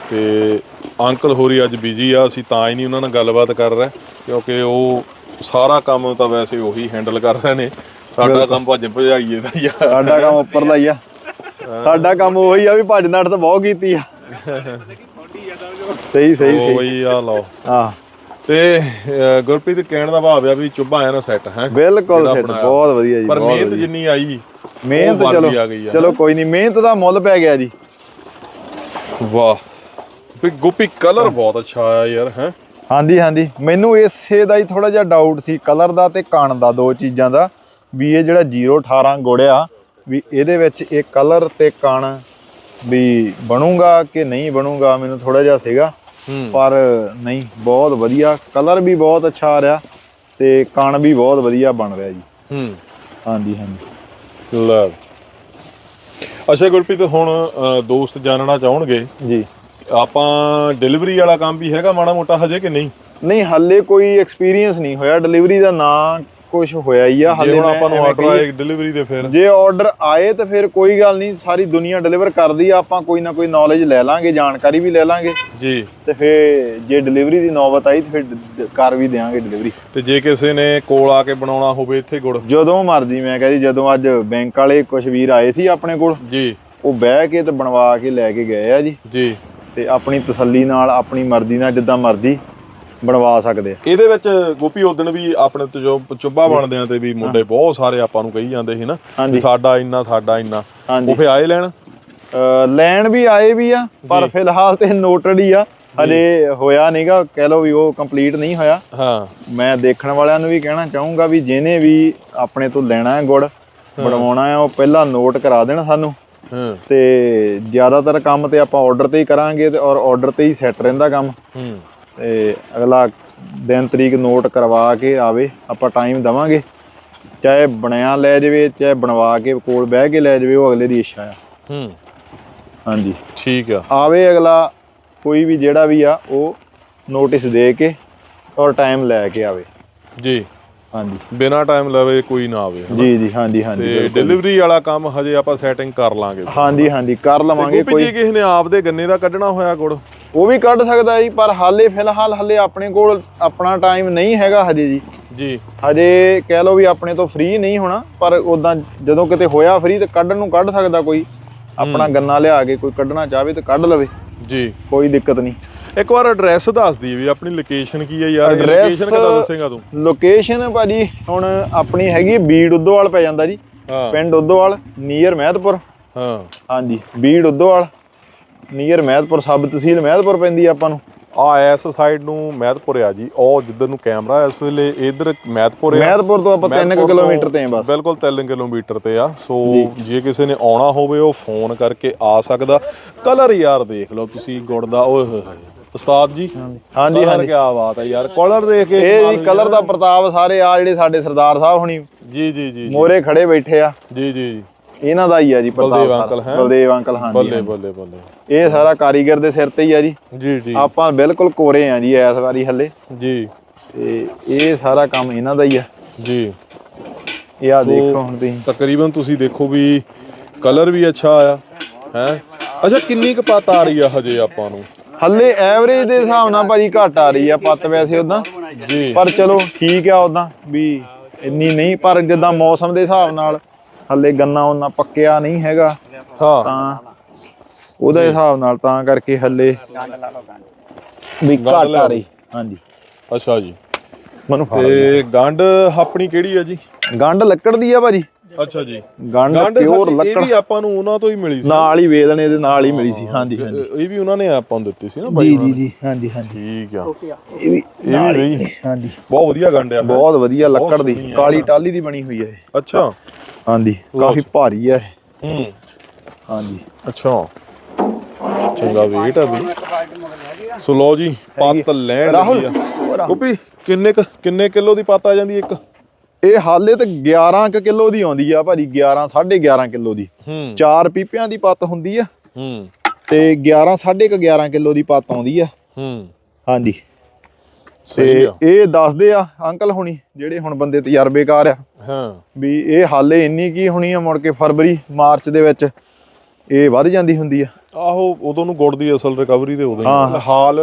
ਤੇ ਅੰਕਲ ਹੋਰੀ ਅੱਜ ਬਿਜ਼ੀ ਆ ਅਸੀਂ ਤਾਂ ਹੀ ਨਹੀਂ ਉਹਨਾਂ ਨਾਲ ਗੱਲਬਾਤ ਕਰ ਰਹੇ ਕਿਉਂਕਿ ਉਹ ਸਾਰਾ ਕੰਮ ਤਾਂ ਵੈਸੇ ਉਹੀ ਹੈਂਡਲ ਕਰ ਰਹੇ ਨੇ। ਸਾਡਾ ਕੰਮ ਭੱਜ ਭਜਾਈਏ ਦਾ ਆ। ਸਾਡਾ ਕੰਮ ਉੱਪਰ ਦਾ ਹੀ ਆ। ਸਾਡਾ ਕੰਮ ਉਹੀ ਆ ਵੀ ਭੱਜ ਨੱਠ ਤਾਂ ਬਹੁਤ ਕੀਤੀ ਆ। ਸਹੀ ਸਹੀ ਉਹ ਸਹੀ। ਬਈ ਆ ਲਓ। ਹਾਂ। ਤੇ ਗੁਰਪ੍ਰੀਤ ਕਹਿਣ ਦਾ ਭਾਵ ਆ ਵੀ ਚੁੱਭਾ ਆ ਨਾ ਸੈੱਟ ਹੈ? ਬਿਲਕੁਲ ਸੈੱਟ। ਬਹੁਤ ਵਧੀਆ ਜੀ ਪਰ ਮਿਹਨਤ। ਜਿੰਨੀ ਆਈ ਮਿਹਨਤ ਉਹ ਚਲੋ ਚਲੋ ਕੋਈ ਨਹੀਂ ਮਿਹਨਤ ਦਾ ਮੁੱਲ ਪੈ ਗਿਆ ਜੀ। ਵਾਹ। ਵੀ ਗੋਪੀ ਕਲਰ ਬਹੁਤ ਅੱਛਾ ਆਇਆ ਯਾਰ ਹੈ? ਹਾਂਜੀ ਹਾਂਜੀ। ਮੈਨੂੰ ਇਸੇ ਦਾ ਹੀ ਥੋੜਾ ਜਿਹਾ ਡਾਊਟ ਸੀ ਕਲਰ ਦਾ ਤੇ ਕਣ ਦਾ ਦੋ ਚੀਜ਼ਾਂ ਦਾ ਵੀ ਇਹ ਜਿਹੜਾ 018 ਗੁੜਿਆ ਵੀ ਇਹਦੇ ਵਿੱਚ ਇਹ ਕਲਰ ਤੇ ਕਣ ਵੀ ਬਣੂਗਾ ਕਿ ਨਹੀਂ ਬਣੂਗਾ ਮੈਨੂੰ ਥੋੜਾ ਜਿਹਾ ਸੀਗਾ। ਪਰ ਨਹੀਂ ਬਹੁਤ ਵਧੀਆ। ਕਲਰ ਵੀ ਬਹੁਤ ਅੱਛਾ ਆ ਰਿਹਾ ਤੇ ਕਣ ਵੀ ਬਹੁਤ ਵਧੀਆ ਬਣ ਰਿਹਾ ਜੀ। ਹੂੰ। ਹਾਂਜੀ ਹਾਂਜੀ। ਲੈ। ਅੱਛਾ ਗੁਰਪ੍ਰੀਤ ਹੁਣ ਦੋਸਤ ਜਾਣਨਾ ਚਾਹਣਗੇ। ਜੀ। ਆਪਾਂ ਡਿਲੀਵਰੀ ਵਾਲਾ ਕੰਮ ਵੀ ਹੈਗਾ ਮਾੜਾ ਮੋਟਾ ਹਜੇ ਕਿ ਨਹੀਂ? ਨਹੀਂ ਹੱਲੇ ਕੋਈ ਐਕਸਪੀਰੀਅੰਸ ਨਹੀਂ ਹੋਇਆ। ਡਿਲੀਵਰੀ ਦਾ ਨਾ ਕੁਝ ਹੋਇਆ ਹੀ ਆ। ਹੱਲੇ ਹੁਣ ਆਪਾਂ ਨੂੰ ਆਰਡਰ ਆਏ ਡਿਲੀਵਰੀ ਦੇ ਫਿਰ? ਜੇ ਆਰਡਰ ਆਏ ਤਾਂ ਫਿਰ ਕੋਈ ਗੱਲ ਨਹੀਂ ਸਾਰੀ ਦੁਨੀਆ ਡਿਲੀਵਰ ਕਰਦੀ ਆ। ਆਪਾਂ ਕੋਈ ਨਾ ਕੋਈ ਨੌਲੇਜ ਲੈ ਲਾਂਗੇ ਜਾਣਕਾਰੀ ਵੀ ਲੈ ਲਾਂਗੇ। ਜੀ। ਤੇ ਫਿਰ ਜੇ ਡਿਲੀਵਰੀ ਦੀ ਨੌਬਤ ਆਈ ਤਾਂ ਫਿਰ ਕਰ ਵੀ ਦੇਵਾਂਗੇ ਡਿਲੀਵਰੀ ਤੇ ਜੇ ਕਿਸੇ ਨੇ ਕੋਲ ਆ ਕੇ ਬਣਾਉਣਾ ਹੋਵੇ ਇੱਥੇ ਗੁੜ? ਜਦੋਂ ਮਰਜ਼ੀ ਮੈਂ ਕਹਾਂ ਜੀ ਜਦੋਂ ਅੱਜ ਬੈਂਕ ਵਾਲੇ ਕੁਝ ਵੀਰ ਆਏ ਸੀ ਆਪਣੇ ਕੋਲ ਜੀ। ਉਹ ਬਹਿ ਕੇ ਤੇ ਬਣਵਾ ਕੇ ਲੈ ਕੇ ਗਏ ਆ ਜੀ। ਜੀ। ਤੇ ਆਪਣੀ ਤਸੱਲੀ ਨਾਲ ਆਪਣੀ ਮਰਜ਼ੀ ਨਾਲ ਜਿੱਦਾਂ ਮਰਜ਼ੀ ਬਣਵਾ ਸਕਦੇ ਆ। ਇਹਦੇ ਵਿੱਚ ਗੋਪੀ ਉਦਣ ਵੀ ਆਪਣੇ ਤੇ ਜੋ ਚੁੱਭਾ ਬਣਦਿਆਂ ਤੇ ਵੀ ਮੁੰਡੇ ਬਹੁਤ ਸਾਰੇ ਆਪਾਂ ਨੂੰ ਕਹੀ ਜਾਂਦੇ ਸੀ ਨਾ। ਵੀ ਸਾਡਾ ਇੰਨਾ ਸਾਡਾ ਇੰਨਾ। ਉਹ ਫੇ ਆਏ ਲੈਣ? ਲੈਣ ਵੀ ਆਏ ਵੀ ਆ ਪਰ ਫਿਲਹਾਲ ਤੇ ਨੋਟਡ ਹੀ ਆ। ਹਜੇ ਹੋਇਆ ਨਹੀਂਗਾ ਕਹਿ ਲਓ ਵੀ ਉਹ ਕੰਪਲੀਟ ਨਹੀਂ ਹੋਇਆ। ਹਾਂ। ਮੈਂ ਦੇਖਣ ਵਾਲਿਆਂ ਨੂੰ ਵੀ ਕਹਿਣਾ ਚਾਹੂੰਗਾ ਵੀ ਜਿਹਨੇ ਵੀ ਆਪਣੇ ਤੋਂ ਲੈਣਾ ਹੈ ਗੁੜ ਬਣਵਾਉਣਾ ਹੈ ਉਹ ਪਹਿਲਾਂ ਨੋਟ ਕਰਾ ਦੇਣ ਸਾਨੂੰ। ਤੇ ਜ਼ਿਆਦਾਤਰ ਕੰਮ ਤੇ ਆਪਾਂ ਆਰਡਰ ਤੇ ਹੀ ਕਰਾਂਗੇ ਤੇ ਔਰ ਆਰਡਰ ਤੇ ਹੀ ਸੈੱਟ ਰਹਿੰਦਾ ਕੰਮ। ਹੂੰ। ਤੇ ਅਗਲਾ ਦਿਨ ਤਰੀਕ ਨੋਟ ਕਰਵਾ ਕੇ ਆਵੇ ਆਪਾਂ ਟਾਈਮ ਦਵਾਂਗੇ। ਚਾਹੇ ਬਣਿਆ ਲੈ ਜਾਵੇ ਚਾਹੇ ਬਣਵਾ ਕੇ ਕੋਲ ਬਹਿ ਕੇ ਲੈ ਜਾਵੇ ਉਹ ਅਗਲੇ ਦੀ ਇੱਛਾ ਆ। ਹੂੰ। ਹਾਂਜੀ। ਠੀਕ ਆ। ਆਵੇ ਅਗਲਾ ਕੋਈ ਵੀ ਜਿਹੜਾ ਵੀ ਆ ਉਹ ਨੋਟਿਸ ਦੇ ਕੇ ਔਰ ਟਾਈਮ ਲੈ ਕੇ ਆਵੇ। ਜੀ। ਹਾਂਜੀ। ਬਿਨਾ ਟਾਈਮ ਲਵੇ ਕੋਈ ਨਾ ਆਵੇ ਜੀ ਜੀ ਹਾਂਜੀ ਹਾਂਜੀ ਤੇ। ਡਿਲੀਵਰੀ ਵਾਲਾ ਕੰਮ ਹਜੇ ਆਪਾਂ ਸੈਟਿੰਗ ਕਰ ਲਾਂਗੇ। ਹਾਂਜੀ ਹਾਂਜੀ ਕਰ ਲਵਾਂਗੇ ਕੋਈ ਕੋਈ ਜੇ ਕਿਸੇ ਨੇ ਆਪਦੇ ਗੰਨੇ ਦਾ ਕੱਢਣਾ ਹੋਇਆ ਗੁੜ? ਉਹ ਵੀ ਕੱਢ ਸਕਦਾ ਜੀ ਪਰ ਹਾਲੇ ਫਿਲਹਾਲ ਹਲੇ ਆਪਣੇ ਕੋਲ ਆਪਣਾ ਟਾਈਮ ਨਹੀਂ ਹੈਗਾ ਹਜੇ ਜੀ। ਜੀ। ਹਜੇ ਕਹਿ ਲਓ ਵੀ ਆਪਣੇ ਤੋਂ ਫ੍ਰੀ ਨਹੀਂ ਹੋਣਾ ਪਰ ਉਦਾਂ ਜਦੋਂ ਕਿਤੇ ਹੋਇਆ ਫ੍ਰੀ ਤੇ ਕੱਢਣ ਨੂੰ ਕੱਢ ਸਕਦਾ ਕੋਈ। ਆਪਣਾ ਗੰਨਾ ਲਿਆ ਕੇ ਕੋਈ ਕੱਢਣਾ ਚਾਹਵੇ ਤੇ ਕੱਢ ਲਵੇ। ਜੀ। ਕੋਈ ਦਿੱਕਤ ਨਹੀਂ। ਇੱਕ ਵਾਰ ਐਡਰੈਸ ਦੱਸ ਦੀ ਵੀ ਆਪਣੀ ਲੋਕੇਸ਼ਨ ਕੀ ਹੈ ਯਾਰ ਲੋਕੇਸ਼ਨ ਕਿੱਦਾਂ ਦੱਸੇਗਾ ਤੂੰ? ਲੋਕੇਸ਼ਨ ਭਾਜੀ ਹੁਣ ਆਪਣੀ ਹੈਗੀ ਬੀੜ ਉਦੋਵਾਲ ਪੈ ਜਾਂਦਾ ਜੀ ਪਿੰਡ ਉਦੋਵਾਲ ਨੀਅਰ ਮਹਿਤਪੁਰ। ਹਾਂ। ਹਾਂਜੀ ਬੀੜ ਉਦੋਵਾਲ ਨੀਅਰ ਮਹਿਤਪੁਰ ਸਬ ਤਹਿਸੀਲ ਮਹਿਤਪੁਰ ਪੈਂਦੀ ਆਪਾਂ ਨੂੰ। ਆ ਐਸ ਸਾਈਡ ਨੂੰ ਮਹਿਤਪੁਰ ਆ ਜੀ ਉਹ ਜਿੱਧਰ ਨੂੰ ਕੈਮਰਾ ਇਸ ਵੇਲੇ ਇਧਰ ਮਹਿਤਪੁਰ ਆ। ਮਹਿਤਪੁਰ ਤੋਂ ਆਪਾਂ 3 ਮਹਿਤਪੁਰ ਕਿਲੋਮੀਟਰ ਤੋਂ ਆ ਬਸ। ਬਿਲਕੁਲ 3 ਕਿਲੋਮੀਟਰ ਤੇ ਆ ਸੋ ਜੇ। ਕਿਸੇ ਨੇ ਆਉਣਾ ਹੋਵੇ ਉਹ ਫੋਨ ਕਰਕੇ ਆ ਸਕਦਾ। ਕਲਰ ਯਾਰ ਦੇਖ ਲਓ ਤੁਸੀਂ ਗੁੜ ਦਾ ਓਏ ਹੋਏ। ਉਸਤਾਦ ਜੀ। ਹਾਂਜੀ। ਹਾਂਜੀ ਕੀ ਬਾਤ ਹੈ ਯਾਰ ਕਲਰ ਦੇਖ ਕੇ ਇਹ ਜੀ ਕਲਰ ਦਾ ਪ੍ਰਤਾਪ ਸਾਰੇ ਆ ਜਿਹੜੇ ਸਾਡੇ ਸਰਦਾਰ ਸਾਹਿਬ ਹੁਣੀ। ਜੀ ਜੀ ਜੀ ਮੋਰੇ ਖੜੇ ਬੈਠੇ ਆ। ਜੀ ਜੀ। ਇਹਨਾਂ ਦਾ ਹੀ ਆ ਜੀ ਬਲਦੇਵ। ਅੰਕਲ ਹੈਂ? ਬਲਦੇਵ ਅੰਕਲ ਹਾਂਜੀ ਬੱਲੇ। ਬੱਲੇ ਬੱਲੇ। ਇਹ ਸਾਰਾ ਕਾਰੀਗਰ ਦੇ ਸਿਰ ਤੇ ਹੀ ਆ ਜੀ। ਜੀ ਜੀ। ਆਪਾਂ ਬਿਲਕੁਲ ਕੋਰੇ ਆ ਜੀ ਇਸ ਵਾਰੀ ਹੱਲੇ। ਜੀ। ਤੇ ਇਹ ਸਾਰਾ ਕੰਮ ਇਹਨਾਂ ਦਾ ਹੀ ਆ। ਜੀ। ਇਹ ਆ ਦੇਖੋ ਹੁਣ ਤੁਸੀਂ। ਤਕਰੀਬਨ ਤੁਸੀਂ ਦੇਖੋ ਵੀ ਕਲਰ ਵੀ ਅੱਛਾ ਆਇਆ ਹੈ? ਅੱਛਾ ਕਿੰਨੀ ਕੁ ਪਤ ਆ ਰਹੀ ਆ ਹਜੇ ਆਪਾਂ ਨੂੰ? ਹੱਲੇ ਐਵਰੇਜ ਦੇ ਹਿਸਾਬ ਨਾਲ ਭਾਜੀ ਘੱਟ ਆ ਰਹੀ ਆ ਪੱਤ ਵੈਸੇ ਉਦਾਂ ਜੀ। ਪਰ ਚਲੋ ਠੀਕ ਆ ਉਦਾਂ ਵੀ ਇੰਨੀ ਨਹੀਂ ਪਰ ਜਿੱਦਾਂ ਮੌਸਮ ਦੇ ਹਿਸਾਬ ਨਾਲ ਹੱਲੇ ਗੰਨਾ ਉਹਨਾਂ ਪੱਕਿਆ ਨਹੀਂ ਹੈਗਾ ਹਾਂ। ਤਾਂ ਉਹਦੇ ਹਿਸਾਬ ਨਾਲ ਤਾਂ ਕਰਕੇ ਹੱਲੇ ਵੀ ਘੱਟ ਆ। ਰਹੀ। ਹਾਂਜੀ। ਅੱਛਾ ਜੀ। ਮੈਨੂੰ ਤੇ ਗੰਢ ਆਪਣੀ ਕਿਹੜੀ ਆ ਜੀ? ਗੰਢ ਲੱਕੜ ਦੀ ਆ ਭਾਜੀ। ਅੱਛਾ ਜੀ। ਗੰਢ ਗੰਢ ਪਿਓਰ ਸੱਚ ਇਹ ਲੱਕੜ। ਵੀ ਆਪਾਂ ਨੂੰ ਉਹਨਾਂ ਤੋਂ ਹੀ ਮਿਲੀ ਸੀ ਨਾਲ ਹੀ ਵੇਲਣੇ ਦੇ ਨਾਲ ਹੀ ਮਿਲੀ ਸੀ। ਹਾਂਜੀ ਹਾਂਜੀ। ਇਹ ਇਹ ਵੀ ਉਹਨਾਂ ਨੇ ਆਪਾਂ ਨੂੰ ਦਿੱਤੀ ਸੀ ਨਾ ਬਾਈ ਜੀ ਜੀ ਹਾਂਜੀ ਹਾਂਜੀ। ਠੀਕ ਆ। ਇਹ ਵੀ ਇਹ ਨਾਲ ਵੀ ਹੀ ਰਹੀ ਹਾਂਜੀ। ਬਹੁਤ ਵਧੀਆ ਗੰਢ ਆ। ਬਹੁਤ ਵਧੀਆ ਲੱਕੜ ਸੋਹਣੀ ਦੀ ਆ। ਕਾਲੀ ਟਾਲੀ ਦੀ ਬਣੀ ਹੋਈ ਹੈ ਇਹ। ਅੱਛਾ। ਹਾਂਜੀ ਕਾਫੀ ਭਾਰੀ ਹੈ ਇਹ। ਹੂੰ। ਹਾਂਜੀ। ਅੱਛਾ। ਚੰਗਾ ਵੇਟ ਆ ਵੀ ਸੋ ਲਓ ਜੀ ਪੱਤ ਲੈਣ ਰਾਹੁਲ, ਲੱਗੀ ਉਹ ਆ ਰਾਹੁਲ। ਗੋਪੀ ਕਿੰਨੇ ਕੁ- ਕਿੰਨੇ ਕਿਲੋ ਦੀ ਪੱਤ ਆ ਜਾਂਦੀ ਇੱਕ? ਇਹ ਹਾਲੇ ਤੇ 11 ਕੁ ਕਿਲੋ ਦੀ ਆਉਂਦੀ ਆ ਭਾਜੀ 11 11.5 ਕਿਲੋ ਦੀ। ਹੂੰ। ਚਾਰ ਪੀਪਿਆਂ ਦੀ ਪੱਤ ਹੁੰਦੀ ਆ ਹੂੰ। ਤੇ 11 11.5 ਕਿਲੋ ਦੀ ਪੱਤ ਆਉਂਦੀ ਆ। ਹੂੰ। ਹਾਂਜੀ। ਤੇ ਇਹ ਦੱਸਦੇ ਆ ਅੰਕਲ ਹੁਣੀ ਜਿਹੜੇ ਹੁਣ ਬੰਦੇ ਤਜਰਬੇਕਾਰ ਆ ਹਾਂ। ਵੀ ਇਹ ਹਾਲੇ ਇੰਨੀ ਕੀ ਹੋਣੀ ਆ ਮੁੜ ਕੇ ਫਰਵਰੀ ਮਾਰਚ ਦੇ ਵਿੱਚ ਇਹ ਵੱਧ ਜਾਂਦੀ ਹੁੰਦੀ ਆ। ਆਹੋ ਉਦੋਂ ਨੂੰ ਗੁੜ ਦੀ ਅਸਲ ਰਿਕਵਰੀ ਤੇ ਉਦੋਂ ਹਾਲ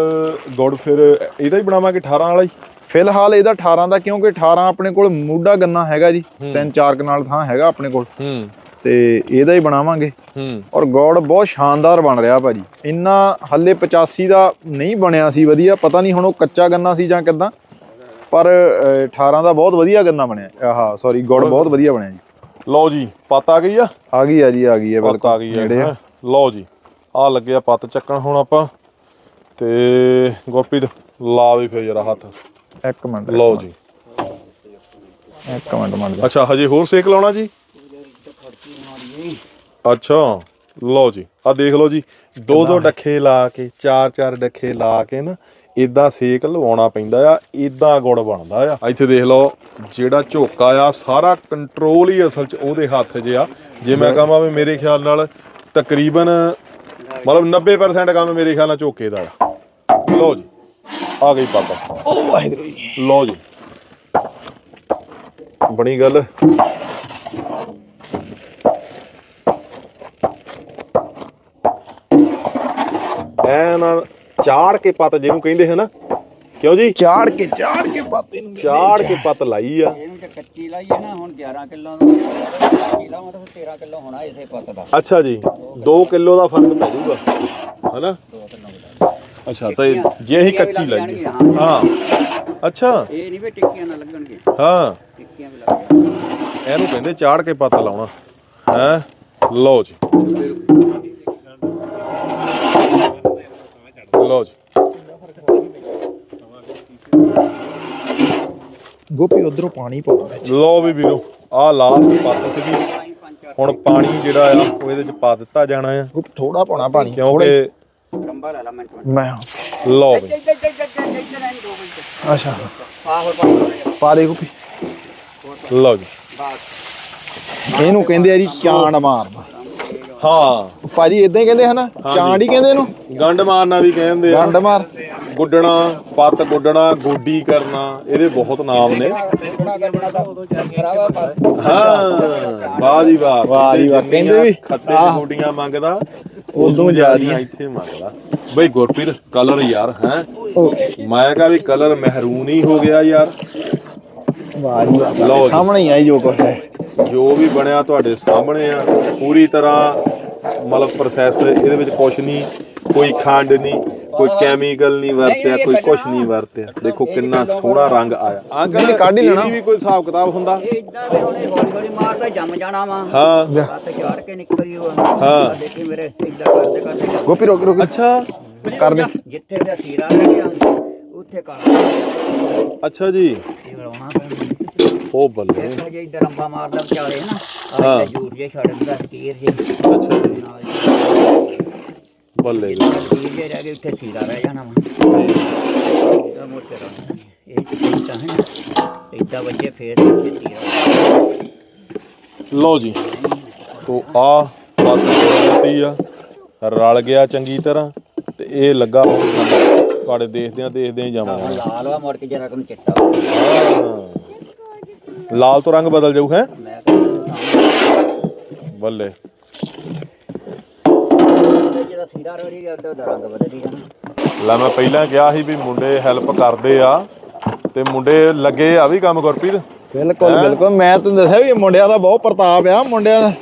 ਗੁੜ ਫਿਰ ਇਹਦਾ ਹੀ ਬਣਾਵਾਂਗੇ 18 ਵਾਲਾ ਹੀ। ਫਿਲਹਾਲ ਇਹਦਾ 18 ਦਾ ਕਿਉਂਕਿ 18 ਆਪਣੇ ਕੋਲ ਮੂਡਾ ਗੰਨਾ ਹੈਗਾ ਜੀ ਤਿੰਨ ਚਾਰ ਕਨਾਲ ਥਾਂ ਹੈਗਾ ਆਪਣੇ ਕੋਲ। ਹੂੰ। ਤੇ ਇਹਦਾ ਹੀ ਬਣਾਵਾਂਗੇ। ਹੂੰ। ਔਰ ਗੋੜ ਬਹੁਤ ਸ਼ਾਨਦਾਰ ਬਣ ਰਿਹਾ ਭਾਜੀ। ਇੰਨਾ ਹੱਲੇ 85 ਦਾ ਨਹੀਂ ਬਣਿਆ ਸੀ ਵਧੀਆ। ਪਤਾ ਨਹੀਂ ਹੁਣ ਉਹ ਕੱਚਾ ਗੰਨਾ ਸੀ ਜਾਂ ਕਿਦਾਂ। ਪਰ ਅਹ, 18 ਦਾ ਬਹੁਤ ਵਧੀਆ ਗੰਨਾ ਬਣਿਆ। ਆਹ ਸੌਰੀ ਗੋੜ ਬਹੁਤ ਵਧੀਆ ਬਣਿਆ ਜੀ। ਲਓ ਜੀ ਪੱਤ ਆ ਗਈ ਆ? ਆ ਗਈ ਆ ਜੀ ਆ ਗਈ ਆ ਬਿਲਕੁਲ। ਗਈ ਆ ਨੇੜੇ ਆ। ਲਓ ਜੀ ਆ ਲੱਗਿਆ ਪੱਤ ਚੱਕਣ ਹੁਣ ਆਪਾਂ। ਤੇ ਗੁਰਪ੍ਰੀਤ ਲਾ ਵੀ ਫਿਰ ਜਰਾ ਹੱਥ। ਇੱਕ ਮਿੰਟ ਲਓ ਜੀ। ਇੱਕ ਮਿੰਟ ਮੰਨ ਅੱਛਾ ਹਜੇ ਹੋਰ ਸੇਕ ਲਾਉਣਾ ਜੀ? ਅੱਛਾ ਲਓ ਜੀ ਆ ਦੇਖ ਲਓ ਜੀ ਦੋ ਦੋ ਡੱਖੇ ਲਾ ਕੇ ਚਾਰ ਚਾਰ ਡੱਖੇ ਲਾ ਕੇ ਨਾ ਇਦਾਂ ਸੇਕ ਲਵਾਉਣਾ ਪੈਂਦਾ ਆ ਇਦਾਂ ਗੁੜ ਬਣਦਾ ਆ। ਇੱਥੇ ਦੇਖ ਲਓ ਜਿਹੜਾ ਝੋਕਾ ਆ ਸਾਰਾ ਕੰਟਰੋਲ ਹੀ ਅਸਲ 'ਚ ਉਹਦੇ ਹੱਥ 'ਚ ਆ। ਜੇ ਮੈਂ ਕਹਾਂ ਵੀ ਮੇਰੇ ਖਿਆਲ ਨਾਲ ਤਕਰੀਬਨ ਮਤਲਬ 90% ਕੰਮ ਮੇਰੇ ਖਿਆਲ ਨਾਲ ਝੋਕੇ ਦਾ ਆ। ਲਓ ਜੀ। ਆ ਗਈ ਪੱਕ ਓ ਵਾਹਿਗੁਰੂ ਜੀ। ਲਓ ਜੀ। ਬਣੀ ਗੱਲ। ਐ ਨਾ ਚਾੜ ਕੇ ਪੱਤ ਜਿਹਨੂੰ ਕਹਿੰਦੇ ਹੈ ਨਾ ਕਿਉਂ ਜੀ? ਚਾੜ ਕੇ ਚਾੜ ਕੇ ਪਾਤੇ ਨੂੰ ਚਾੜ ਕੇ ਪੱਤ ਲਾਈ ਆ। ਇਹਨੂੰ ਤੇ ਕੱਚੀ ਲਾਈ ਹੈ ਨਾ ਹੁਣ 11 ਕਿਲੋ ਦਾ ਤਾਂ ਫਿਰ 13 ਕਿਲੋ ਹੋਣਾ ਇਸੇ ਪੱਤ ਦਾ। ਅੱਛਾ ਜੀ 2 ਕਿਲੋ ਦਾ ਫ਼ਰਕ ਪੈ ਜਾਊਗਾ। ਹੈਨਾ? ਅੱਛਾ ਤਾਂ ਇਹ- ਜੇ ਅਸੀਂ ਕੱਚੀ ਲਾਈਏ। ਹਾਂ। ਅੱਛਾ। ਇਹ ਨਹੀਂ ਵੀ ਟਿੱਕੀਆਂ ਨਾ ਲੱਗਣਗੇ ਹਾਂ। ਟਿੱਕੀਆਂ ਵੀ ਲੱਗ ਜਾਣਗੀਆਂ। ਇਹਨੂੰ ਕਹਿੰਦੇ ਚਾੜ ਕੇ ਪੱਤ ਲਾਉਣਾ। ਹੈ? ਲਓ ਜੀ। ਲਓ ਜੀ। ਗੋਪੀ ਉਧਰੋਂ ਪਾਣੀ ਪਾਉਣਾ ਵਿੱਚ ਲਓ ਵੀ ਵੀਰੋ ਆ ਲਾਸਟ ਪੱਤ ਸੀਗੀ। ਹੁਣ ਪਾਣੀ ਜਿਹੜਾ ਆ ਉਹ ਇਹਦੇ ਚ ਪਾ ਦਿੱਤਾ ਜਾਣਾ ਆ। ਗੋਪੀ ਥੋੜਾ ਪਾਉਣਾ ਪਾਣੀ ਕਿਉਂਕਿ ਰੰਬਾ ਲੈ ਲਾ ਮਿੰਟ ਮਿੰਟ। ਮੈਂ ਲਓ ਵੀ ਅੱਛਾ। ਹੋਰ ਪਾ ਪਾ ਦੇ ਗੋਪੀ। ਲਓ ਜੀ। ਬਸ। ਇਹਨੂੰ ਕਹਿੰਦੇ ਆ ਜੀ ਚਾਂਡ ਮਾਰਨਾ। ਹਾਂ। ਭਾਜੀ ਇਦਾਂ ਹੀ ਕਹਿੰਦੇ ਹਨਾ? ਚਾਂਡ ਹੀ ਕਹਿੰਦੇ ਇਹਨੂੰ? ਗੰਡ ਮਾਰਨਾ ਵੀ ਕਹਿੰਦੇ ਆ। ਡੰਡ ਮਾਰ। ਗੁੱਡਣਾ ਪੱਤ ਗੁੱਡਣਾ ਗੋਡੀ ਕਰਨਾ ਇਹਦੇ ਬਹੁਤ ਨਾਮ ਨੇ। ਹਾਂ ਵਾਹ ਜੀ ਵਾਹ। ਵਾਹ ਜੀ ਵਾਹ, ਜਿੰਨੀਆਂ ਕਹਿੰਦੇ ਵੀ, ਖੱਤੇ। ਗੋਡੀਆਂ ਮੰਗਦਾ। ਉਦੋਂ ਜ਼ਿਆਦੀਆਂ। ਇੱਥੇ ਮੰਗਦਾ। ਬਈ ਗੁਰਪ੍ਰੀਤ ਕਲਰ ਯਾਰ ਹੈ? ਮੈਂ ਕਹਾਂ ਵੀ ਕਲਰ ਮਹਿਰੂਨ ਹੀ ਹੋ ਗਿਆ ਯਾਰ। ਵਾਹ ਜੀ ਵਾਹ। ਲਓ ਜੀ। ਸਾਹਮਣੇ ਹੀ ਆਈ ਜੋ ਕੁਛ ਹੈ। ਜੋ ਵੀ ਬਣਿਆ ਤੁਹਾਡੇ ਸਾਹਮਣੇ ਆ ਪੂਰੀ ਤਰ੍ਹਾਂ ਮਤਲਬ ਪ੍ਰੋਸੈਸ ਇਹਦੇ ਵਿੱਚ ਕੁਝ ਨਹੀਂ ਕੋਈ ਖੰਡ ਨਹੀਂ ਕੋਈ ਕੈਮੀਕਲ ਨਹੀਂ ਵਰਤਿਆ ਕੋਈ ਕੁਝ ਨਹੀਂ ਵਰਤਿਆ। ਦੇਖੋ ਕਿੰਨਾ ਸੋਹਣਾ ਰੰਗ ਆਇਆ। ਅੰਕਲ ਨਹੀਂ, ਕੱਢ ਹੀ ਲੈਣਾ। ਇਹਦੀ ਵੀ ਕੋਈ ਹਿਸਾਬ ਕਿਤਾਬ ਹੁੰਦਾ? ਇਹ ਇਦਾਂ ਫਿਰ ਉਹਨੇ ਹੌਲੀ ਹੌਲੀ ਮਾਰਦਾ ਜੰਮ ਜਾਣਾ ਵਾ। ਹਾਂ। ਹੱਥ ਝਾੜ ਕੇ ਨਿਕਲੀ ਉਹ ਹਾਂ। ਦੇਖੀ ਮੇਰੇ ਇਦਾਂ ਕਰਦੇ ਕਰਦੇ ਗੋਪੀ ਰੁਕ ਰੁਕ। ਅੱਛਾ। ਕਰ ਦੇ। ਜਿੱਥੇ ਦਾ ਸੀਰਾ ਰਹਿ ਗਿਆ ਉੱਥੇ ਕਰ ਅੱਛਾ ਜੀ। ਇਹ ਉਹ ਬੱਲੇ। ਦੇਖੋ ਜੇ ਇਧਰ ਰੰਬਾ ਮਾਰਦਾ ਵਿਚਾਲੇ ਨਾ ਹਾਂ। ਆਹ ਜੂਰ ਜੇ ਛੱਡ ਦਿੰਦਾ ਤੀਰ ਜੇ। ਅੱਛਾ ਜੀ। ਨਾਲ ਜੀ। ਬੱਲੇ ਤੀਰ ਜੇ ਰਹਿ ਗਏ ਉੱਥੇ ਸੀਰਾ ਰਹਿ ਜਾਣਾ ਵਾ। ਇਹਦਾ ਮੋਟੇ ਰਹਿਣਾ ਇਹ ਚੀਜ਼ਾਂ ਹੈ ਨਾ। ਇਦਾਂ ਵੱਜੇ ਫੇਰ ਇਹ ਤੀਰ ਲਓ ਜੀ। ਤੋ ਆ ਪੱਤ ਦਿੱਤੀ ਆ। ਰਲ ਗਿਆ ਚੰਗੀ ਤਰ੍ਹਾਂ। ਤੇ ਇਹ ਲੱਗਾ ਹੁਣ ਤੁਹਾਡੇ ਦੇਖਦੇ ਆ ਦੇਖਦੇ ਹੀ ਜਾਵਾਂਗੇ ਲਾਲ ਵਾ ਮੁੜ ਕੇ ਜਰਾ ਕਨੂੰ ਚਿੱਟਾ ਵਾ। ਲਾਲ ਤੋਂ ਰੰਗ ਬਦਲ ਜਾਊ ਹੈ? ਮੈਂ ਕਹਿੰਦਾ ਬੱਲੇ। ਜਿਹਦਾ ਸੀਰਾ ਰੋੜੀ ਗਿਆ ਉਹਦਾ ਰੰਗ ਬਦਲੀ ਜਾਣਾ। ਲੈ ਮੈਂ ਪਹਿਲਾਂ ਕਿਹਾ ਸੀ ਵੀ ਮੁੰਡੇ ਹੈਲਪ ਕਰਦੇ ਆ ਤੇ ਮੁੰਡੇ ਲੱਗੇ ਆ ਵੀ ਕੰਮ ਗੁਰਪ੍ਰੀਤ? ਬਿਲਕੁਲ ਬਿਲਕੁਲ। ਮੈਂ ਤੈਨੂੰ ਦੱਸਿਆ ਵੀ ਇਹ ਮੁੰਡਿਆਂ ਦਾ ਬਹੁਤ ਪ੍ਰਤਾਪ ਆ ਮੁੰਡਿਆਂ ਦਾ।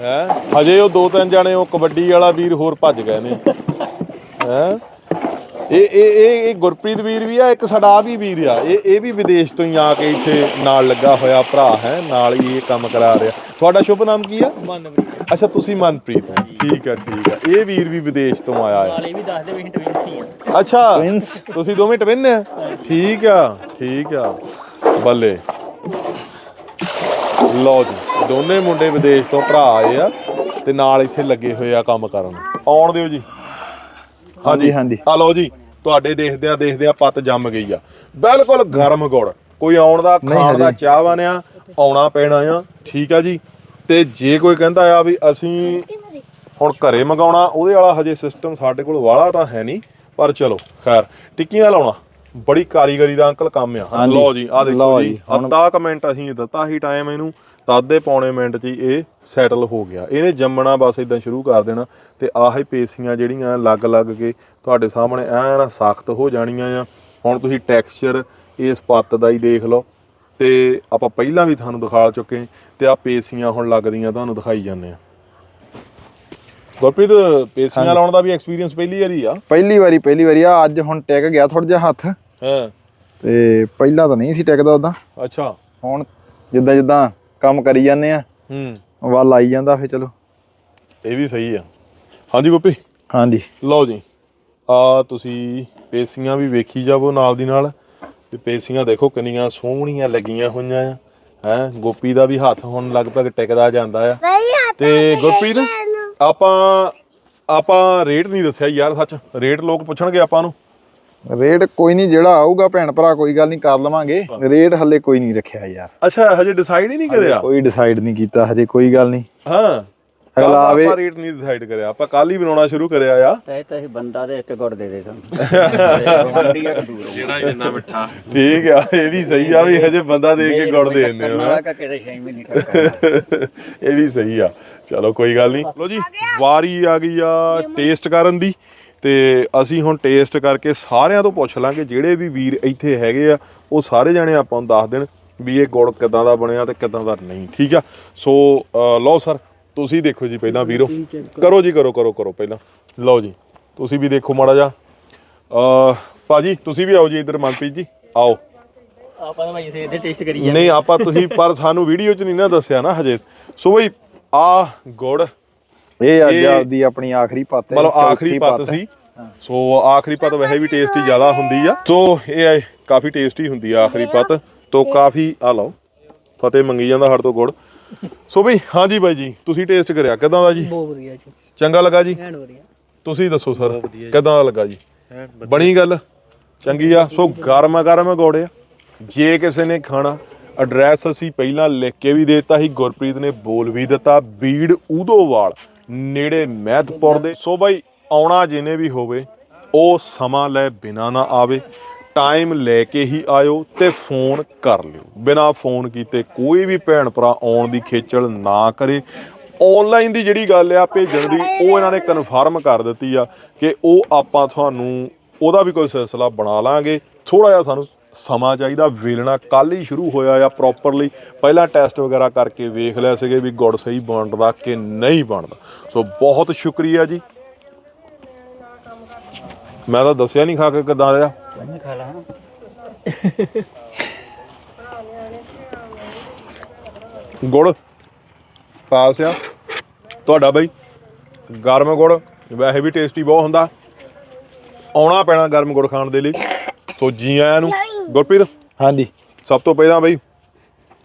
ਹੈ? ਹਜੇ ਉਹ ਦੋ ਤਿੰਨ ਜਾਣੇ ਉਹ ਕਬੱਡੀ ਵਾਲਾ ਵੀਰ ਹੋਰ ਭੱਜ ਗਏ ਨੇ। ਹੈ? ਇਹ ਇਹ ਇਹ ਇਹ ਗੁਰਪ੍ਰੀਤ ਵੀਰ ਵੀ ਆ ਇੱਕ ਸਾਡਾ ਆ ਵੀ ਵੀਰ ਆ। ਇਹ ਇਹ ਵੀ ਵਿਦੇਸ਼ ਤੋਂ ਹੀ ਆ ਕੇ ਇੱਥੇ ਨਾਲ ਲੱਗਾ ਹੋਇਆ ਭਰਾ ਹੈ ਨਾਲ ਹੀ ਇਹ ਕੰਮ ਕਰਾ ਰਿਹਾ। ਤੁਹਾਡਾ ਸ਼ੁਭ ਨਾਮ ਕੀ ਆ? ਮਨਪ੍ਰੀਤ ਅੱਛਾ ਤੁਸੀਂ ਮਨਪ੍ਰੀਤ ਹੈ। ਠੀਕ ਹੈ ਠੀਕ ਹੈ। ਇਹ ਵੀਰ ਵੀ ਵਿਦੇਸ਼ ਤੋਂ ਆਇਆ ਹੈ। ਨਾਲੇ ਵੀ ਦੱਸ ਦੇ ਵੀ ਟਵਿੰਸੀ ਆ ਅੱਛਾ Twins? ਤੁਸੀਂ ਦੋਵੇਂ ਟਵਿਨ ਆ? ਠੀਕ ਆ ਠੀਕ ਆ। ਬੱਲੇ। ਲਓ ਜੀ ਦੋਨੇ ਮੁੰਡੇ ਵਿਦੇਸ਼ ਤੋਂ ਭਰਾ ਆਏ ਆ ਤੇ ਨਾਲ ਇੱਥੇ ਲੱਗੇ ਹੋਏ ਆ ਕੰਮ ਕਰਨ। ਆਉਣ ਦਿਓ ਜੀ। ਹਾਂਜੀ ਹਾਂਜੀ। ਆ ਲਓ ਜੀ ਤੁਹਾਡੇ ਦੇਖਦਿਆਂ ਦੇਖਦਿਆਂ ਪੱਤ ਜੰਮ ਗਈ ਆ। ਬਿਲਕੁਲ ਗਰਮ ਗੁੜ। ਕੋਈ ਆਉਣ ਦਾ ਖਾਣ ਦਾ। ਚਾਹਵਾਨ ਆ ਆਉਣਾ ਪੈਣਾ ਆ ਠੀਕ ਆ ਜੀ। ਤੇ ਜੇ ਕੋਈ ਕਹਿੰਦਾ ਆ ਵੀ ਅਸੀਂ ਹੁਣ ਘਰੇ ਮੰਗਾਉਣਾ ਉਹਦੇ ਵਾਲਾ ਹਜੇ ਸਿਸਟਮ ਸਾਡੇ ਕੋਲ ਵਾਲਾ ਤਾਂ ਹੈ ਨਹੀਂ ਪਰ ਚਲੋ ਖੈਰ ਟਿੱਕੀਆਂ ਲਾਉਣਾ। ਬੜੀ ਕਾਰੀਗਰੀ ਦਾ ਅੰਕਲ ਕੰਮ ਆ। ਲਓ ਜੀ ਆ ਦੇਖੋ ਜੀ ਅੱਧਾ ਕੁ ਮਿੰਟ ਅਸੀਂ ਦਿੱਤਾ ਸੀ ਟਾਈਮ ਇਹਨੂੰ। ਤਾਂ ਅੱਧੇ ਪੌਣੇ ਮਿੰਟ 'ਚ ਹੀ ਇਹ ਸੈਟਲ ਹੋ ਗਿਆ। ਇਹਨੇ ਜੰਮਣਾ ਬਸ ਇਦਾਂ ਸ਼ੁਰੂ ਕਰ ਦੇਣਾ ਤੇ ਆਹ ਪੇਸੀਆਂ ਜਿਹੜੀਆਂ ਲੱਗ ਲੱਗ ਕੇ ਤੁਹਾਡੇ ਸਾਹਮਣੇ ਐਨ ਸਖਤ ਹੋ ਜਾਣੀਆਂ ਆ। ਹੁਣ ਤੁਸੀਂ ਟੈਕਸਚਰ ਇਸ ਪੱਤ ਦਾ ਹੀ ਦੇਖ ਲਓ ਤੇ ਆਪਾਂ ਪਹਿਲਾਂ ਵੀ ਤੁਹਾਨੂੰ ਦਿਖਾ ਚੁੱਕੇ ਤੇ ਆ ਪੇਸੀਆਂ ਹੁਣ ਲੱਗਦੀਆਂ ਤੁਹਾਨੂੰ ਦਿਖਾਈ ਜਾਂਦੇ ਆ। ਗੁਰਪ੍ਰੀਤ ਪੇਸੀਆਂ ਲਾਉਣ ਦਾ ਵੀ ਐਕਸਪੀਰੀਅੰਸ ਪਹਿਲੀ ਵਾਰੀ ਆ। ਪਹਿਲੀ ਵਾਰੀ ਪਹਿਲੀ ਵਾਰੀ। ਆ ਅੱਜ ਹੁਣ ਟਿਕ ਗਿਆ ਥੋੜਾ ਜਿਹਾ ਹੱਥ। ਹਾਂ। ਤੇ ਪਹਿਲਾਂ ਤਾਂ ਨਹੀਂ ਸੀ ਟਿਕਦਾ ਉਦਾਂ। ਅੱਛਾ। ਹੁਣ ਜਿੱਦਾਂ ਜਿੱਦਾਂ ਕੰਮ ਕਰੀ ਜਾਂਦੇ ਆ। ਹੂੰ। ਵੱਲ ਆਈ ਜਾਂਦਾ ਫੇ ਚਲੋ। ਇਹ ਵੀ ਸਹੀ ਆ। ਹਾਂਜੀ ਗੋਪੀ? ਹਾਂਜੀ। ਲਓ ਜੀ ਆ ਤੁਸੀਂ ਪੇਸੀਆਂ ਵੀ ਵੇਖੀ ਜਾਵੋ ਨਾਲ ਦੀ ਨਾਲ। ਤੇ ਪੇਸੀਆਂ ਦੇਖੋ ਕਿੰਨੀਆਂ ਸੋਹਣੀਆਂ ਲੱਗੀਆਂ ਹੋਈਆਂ ਆ। ਹੈ ਗੋਪੀ ਦਾ ਵੀ ਹੱਥ ਹੁਣ ਲਗਭਗ ਟਿਕਦਾ ਜਾਂਦਾ ਆ। ਤੇ ਗੁਰਪ੍ਰੀਤ ਆਪਾਂ ਆਪਾਂ ਰੇਟ ਨਹੀਂ ਦੱਸਿਆ ਯਾਰ ਸੱਚ। ਰੇਟ ਲੋਕ ਪੁੱਛਣਗੇ ਆਪਾਂ ਨੂੰ। ਰੇਟ ਕੋਈ ਨਹੀਂ ਜਿਹੜਾ ਆਊਗਾ ਭੈਣ ਭਰਾ ਕੋਈ ਗੱਲ ਨਹੀਂ ਕਰ ਲਵਾਂਗੇ। ਰੇਟ ਹੱਲੇ ਕੋਈ ਨਹੀਂ ਰੱਖਿਆ ਯਾਰ। ਅੱਛਾ ਹਜੇ ਡਿਸਾਈਡ ਹੀ ਨਹੀਂ ਕਰਿਆ? ਕੋਈ ਡਿਸਾਈਡ ਨਹੀਂ ਕੀਤਾ ਹਜੇ ਕੋਈ ਗੱਲ ਨਹੀਂ। ਹਾਂ। ਅਗਲਾ ਆਵੇ- ਆਪਾਂ ਰੇਟ ਨਹੀਂ ਡਿਸਾਈਡ ਕਰਿਆ। ਆਪਾਂ ਕੱਲ ਹੀ ਬਣਾਉਣਾ ਸ਼ੁਰੂ ਕਰਿਆ ਆ। ਤੇ ਤਾਂ ਬੰਦਾ ਦੇ ਇੱਕ ਗੁੜ ਦੇ ਦੇ ਤੁਹਾਨੂੰ ਜਿਹੜਾ ਜਿੰਨਾ ਮਿੱਠਾ। ਠੀਕ ਆ ਇਹ ਵੀ ਸਹੀ ਆ ਵੀ ਹਜੇ ਬੰਦਾ ਦੇ ਕੇ ਗੁੜ ਦੇ ਦਿੰਦੇ ਆ। ਆ ਕਿਤੇ 6 ਮਹੀਨੇ ਟੱਕਰ ਇਹ ਵੀ ਸਹੀ ਆ। ਚਲੋ ਕੋਈ ਗੱਲ ਨਹੀਂ। ਲੋ ਜੀ ਵਾਰੀ ਆ ਗਈ ਆ ਟੇਸਟ ਕਰਨ ਦੀ। ਤੇ ਅਸੀਂ ਹੁਣ ਟੇਸਟ ਕਰਕੇ ਸਾਰਿਆਂ ਤੋਂ ਪੁੱਛ ਲਾਂਗੇ ਜਿਹੜੇ ਵੀ ਵੀਰ ਇੱਥੇ ਹੈਗੇ ਆ ਉਹ ਸਾਰੇ ਜਾਣੇ ਆਪਾਂ ਨੂੰ ਦੱਸ ਦੇਣ ਵੀ ਇਹ ਗੁੜ ਕਿਦਾਂ ਦਾ ਬਣਿਆ ਤੇ ਕਿਦਾਂ ਦਾ ਨਹੀਂ ਠੀਕ ਆ? ਸੋ ਲਓ ਸਰ ਤੁਸੀਂ ਦੇਖੋ ਜੀ ਪਹਿਲਾਂ ਵੀਰੋ। ਕਰੋ। ਜੀ ਕਰੋ ਕਰੋ ਕਰੋ ਪਹਿਲਾਂ। ਲਓ ਜੀ ਤੁਸੀਂ ਵੀ ਦੇਖੋ ਮਾੜਾ ਜਾ ਅ ਭਾਜੀ ਤੁਸੀਂ ਵੀ ਆਓ ਜੀ ਇੱਧਰ ਮਨਪ੍ਰੀਤ ਜੀ ਆਓ। ਆਪਾਂ ਤਾਂ ਭਾਈ ਸੇ ਟੇਸਟ ਕਰੀ ਜਾਂਦੇ ਨਹੀਂ ਆਪਾਂ ਤੁਸੀਂ ਪਰ ਸਾਨੂੰ ਵੀਡੀਓ 'ਚ ਨਹੀਂ ਨਾ ਦੱਸਿਆ ਨਾ ਹਜੇ। ਸੋ ਬਈ ਆ ਗੁੜ ਇਹ ਅੱਜ ਆਪਦੀ ਆਪਣੀ ਆਖਰੀ ਪੱਤ ਹੈ ਮਤਲਬ ਆਖਰੀ ਪੱਤ ਸੀ। ਸੋ ਆਖਰੀ ਪੱਤ ਵੈਸੇ ਵੀ ਟੇਸਟੀ ਜ਼ਿਆਦਾ ਹੁੰਦੀ ਆ। ਸੋ ਇਹ ਕਾਫੀ ਟੇਸਟੀ ਹੁੰਦੀ ਆ ਆਖਰੀ ਪੱਤ। ਤੋਂ ਕਾਫੀ ਆ ਲਓ ਫਤਿਹ ਮੰਗੀ ਜਾਂਦਾ ਹੜ ਤੋਂ ਗੁੜ। ਸੋ ਬਈ ਹਾਂਜੀ ਬਾਈ ਜੀ ਤੁਸੀਂ ਟੇਸਟ ਕਰਿਆ ਕਿਦਾਂ ਦਾ ਜੀ? ਬਹੁਤ ਵਧੀਆ ਜੀ। ਚੰਗਾ ਲੱਗਾ ਜੀ? ਐਨ ਵਧੀਆ। ਤੁਸੀਂ ਦੱਸੋ ਸਰ ਕਿਦਾਂ ਦਾ ਲੱਗਾ ਜੀ? ਬਣੀ ਗੱਲ? ਚੰਗੀ ਆ। ਸੋ ਗਰਮਾ ਗਰਮ ਗੋੜੇ ਆ। ਜੇ ਕਿਸੇ ਨੇ ਖਾਣਾ ਐਡਰੈਸ ਅਸੀਂ ਪਹਿਲਾਂ ਲਿਖ ਕੇ ਵੀ ਦੇਤਾ ਸੀ। ਗੁਰਪ੍ਰੀਤ ਨੇ ਬੋਲ ਵੀ ਦਿੱਤਾ ਬੀੜ ਉਦੋਵਾਲ ਨੇੜੇ ਮਹਿਤਪੁਰ ਦੇ। ਸੋ ਬਾਈ, ਆਉਣਾ ਜਿਹਨੇ ਵੀ ਹੋਵੇ, ਉਹ ਸਮਾਂ ਲੈ ਬਿਨਾ ਨਾ ਆਵੇ। ਟਾਈਮ ਲੈ ਕੇ ਹੀ ਆਇਓ ਤੇ ਫੋਨ ਕਰ ਲਿਓ। ਬਿਨਾ ਫੋਨ ਕੀਤੇ ਕੋਈ ਵੀ ਭੈਣ ਭਰਾ ਆਉਣ ਦੀ ਖੇਚਲ ਨਾ ਕਰੇ। ਆਨਲਾਈਨ ਦੀ ਜਿਹੜੀ ਗੱਲ ਆ ਭੇਜਣ ਦੀ ਉਹ ਇਹਨਾਂ ਨੇ ਕਨਫਰਮ ਕਰ ਦਿੱਤੀ ਆ ਕਿ ਉਹ ਆਪਾਂ ਤੁਹਾਨੂੰ ਉਹਦਾ ਵੀ ਕੋਈ ਸਿਲਸਿਲਾ ਬਣਾ ਲਾਂਗੇ। ਥੋੜਾ ਜਿਹਾ ਸਾਨੂੰ ਸਮਾਂ ਚਾਹੀਦਾ ਵੇਲਣਾ ਕੱਲ ਹੀ ਸ਼ੁਰੂ ਹੋਇਆ ਆ ਪ੍ਰੋਪਰਲੀ ਪਹਿਲਾਂ ਟੈਸਟ ਵਗੈਰਾ ਕਰਕੇ ਵੇਖ ਲਿਆ ਸੀਗੇ ਵੀ ਗੁੜ ਸਹੀ ਬਣਦਾ ਕਿ ਨਹੀਂ ਬਣਦਾ। ਸੋ ਬਹੁਤ ਸ਼ੁਕਰੀਆ ਜੀ। ਮੈਂ ਤਾਂ ਦੱਸਿਆ ਨਹੀਂ ਖਾ ਕੇ ਕਿਦਾਂ ਖਾ ਲਾ। ਗੁੜ ਪਾਸ ਆ। ਤੁਹਾਡਾ ਬਈ ਗਰਮ ਗੁੜ ਵੈਸੇ ਵੀ ਟੇਸਟੀ ਬਹੁਤ ਹੁੰਦਾ। ਆਉਣਾ ਪੈਣਾ ਗਰਮ ਗੁੜ ਖਾਣ ਦੇ ਲਈ। ਸੋ ਜੀ ਆਇਆਂ ਨੂੰ। ਗੁਰਪ੍ਰੀਤ? ਹਾਂਜੀ। ਸਭ ਤੋਂ ਪਹਿਲਾਂ ਬਈ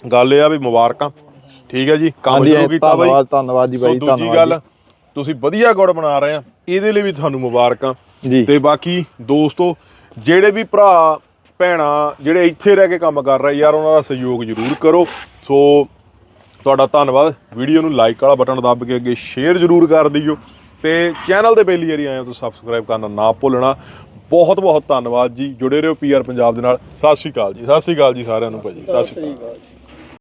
ਗੱਲ ਇਹ ਆ ਵੀ ਮੁਬਾਰਕਾਂ। ਠੀਕ ਹੈ ਜੀ ਕੰਮ ਸ਼ੁਰੂ ਕੀਤਾ ਬਈ। ਧੰਨਵਾਦ ਧੰਨਵਾਦ ਜੀ ਬਾਈ ਦੂਜੀ ਧੰਨਵਾਦ ਗੱਲ ਤੁਸੀਂ ਵਧੀਆ ਗੁੜ ਬਣਾ ਰਹੇ ਆ ਇਹਦੇ ਲਈ ਵੀ ਤੁਹਾਨੂੰ ਮੁਬਾਰਕਾਂ। ਜੀ। ਤੇ ਬਾਕੀ ਦੋਸਤੋ ਜਿਹੜੇ ਵੀ ਭਰਾ ਭੈਣਾਂ ਜਿਹੜੇ ਇੱਥੇ ਰਹਿ ਕੇ ਕੰਮ ਕਰ ਰਹੇ ਯਾਰ ਉਹਨਾਂ ਦਾ ਸਹਿਯੋਗ ਜ਼ਰੂਰ ਕਰੋ। ਸੋ ਤੁਹਾਡਾ ਧੰਨਵਾਦ। ਵੀਡੀਓ ਨੂੰ ਲਾਈਕ ਵਾਲਾ ਬਟਨ ਦੱਬ ਕੇ ਅੱਗੇ ਸ਼ੇਅਰ ਜ਼ਰੂਰ ਕਰ ਦਿਓ। ਤੇ ਚੈਨਲ ਤੇ ਪਹਿਲੀ ਵਾਰੀ ਆਏ ਹੋ ਤਾਂ ਸਬਸਕ੍ਰਾਈਬ ਕਰਨਾ ਨਾ ਭੁੱਲਣਾ। ਬਹੁਤ ਬਹੁਤ ਧੰਨਵਾਦ ਜੀ। ਜੁੜੇ ਰਹੋ ਪੀਆਰ ਪੰਜਾਬ ਦੇ ਨਾਲ। ਸਤਿ ਸ਼੍ਰੀ ਅਕਾਲ ਜੀ। ਸਤਿ ਸ਼੍ਰੀ ਅਕਾਲ ਜੀ ਸਾਰਿਆਂ ਨੂੰ ਭਾਜੀ। ਸਤਿ ਸ਼੍ਰੀ ਅਕਾਲ।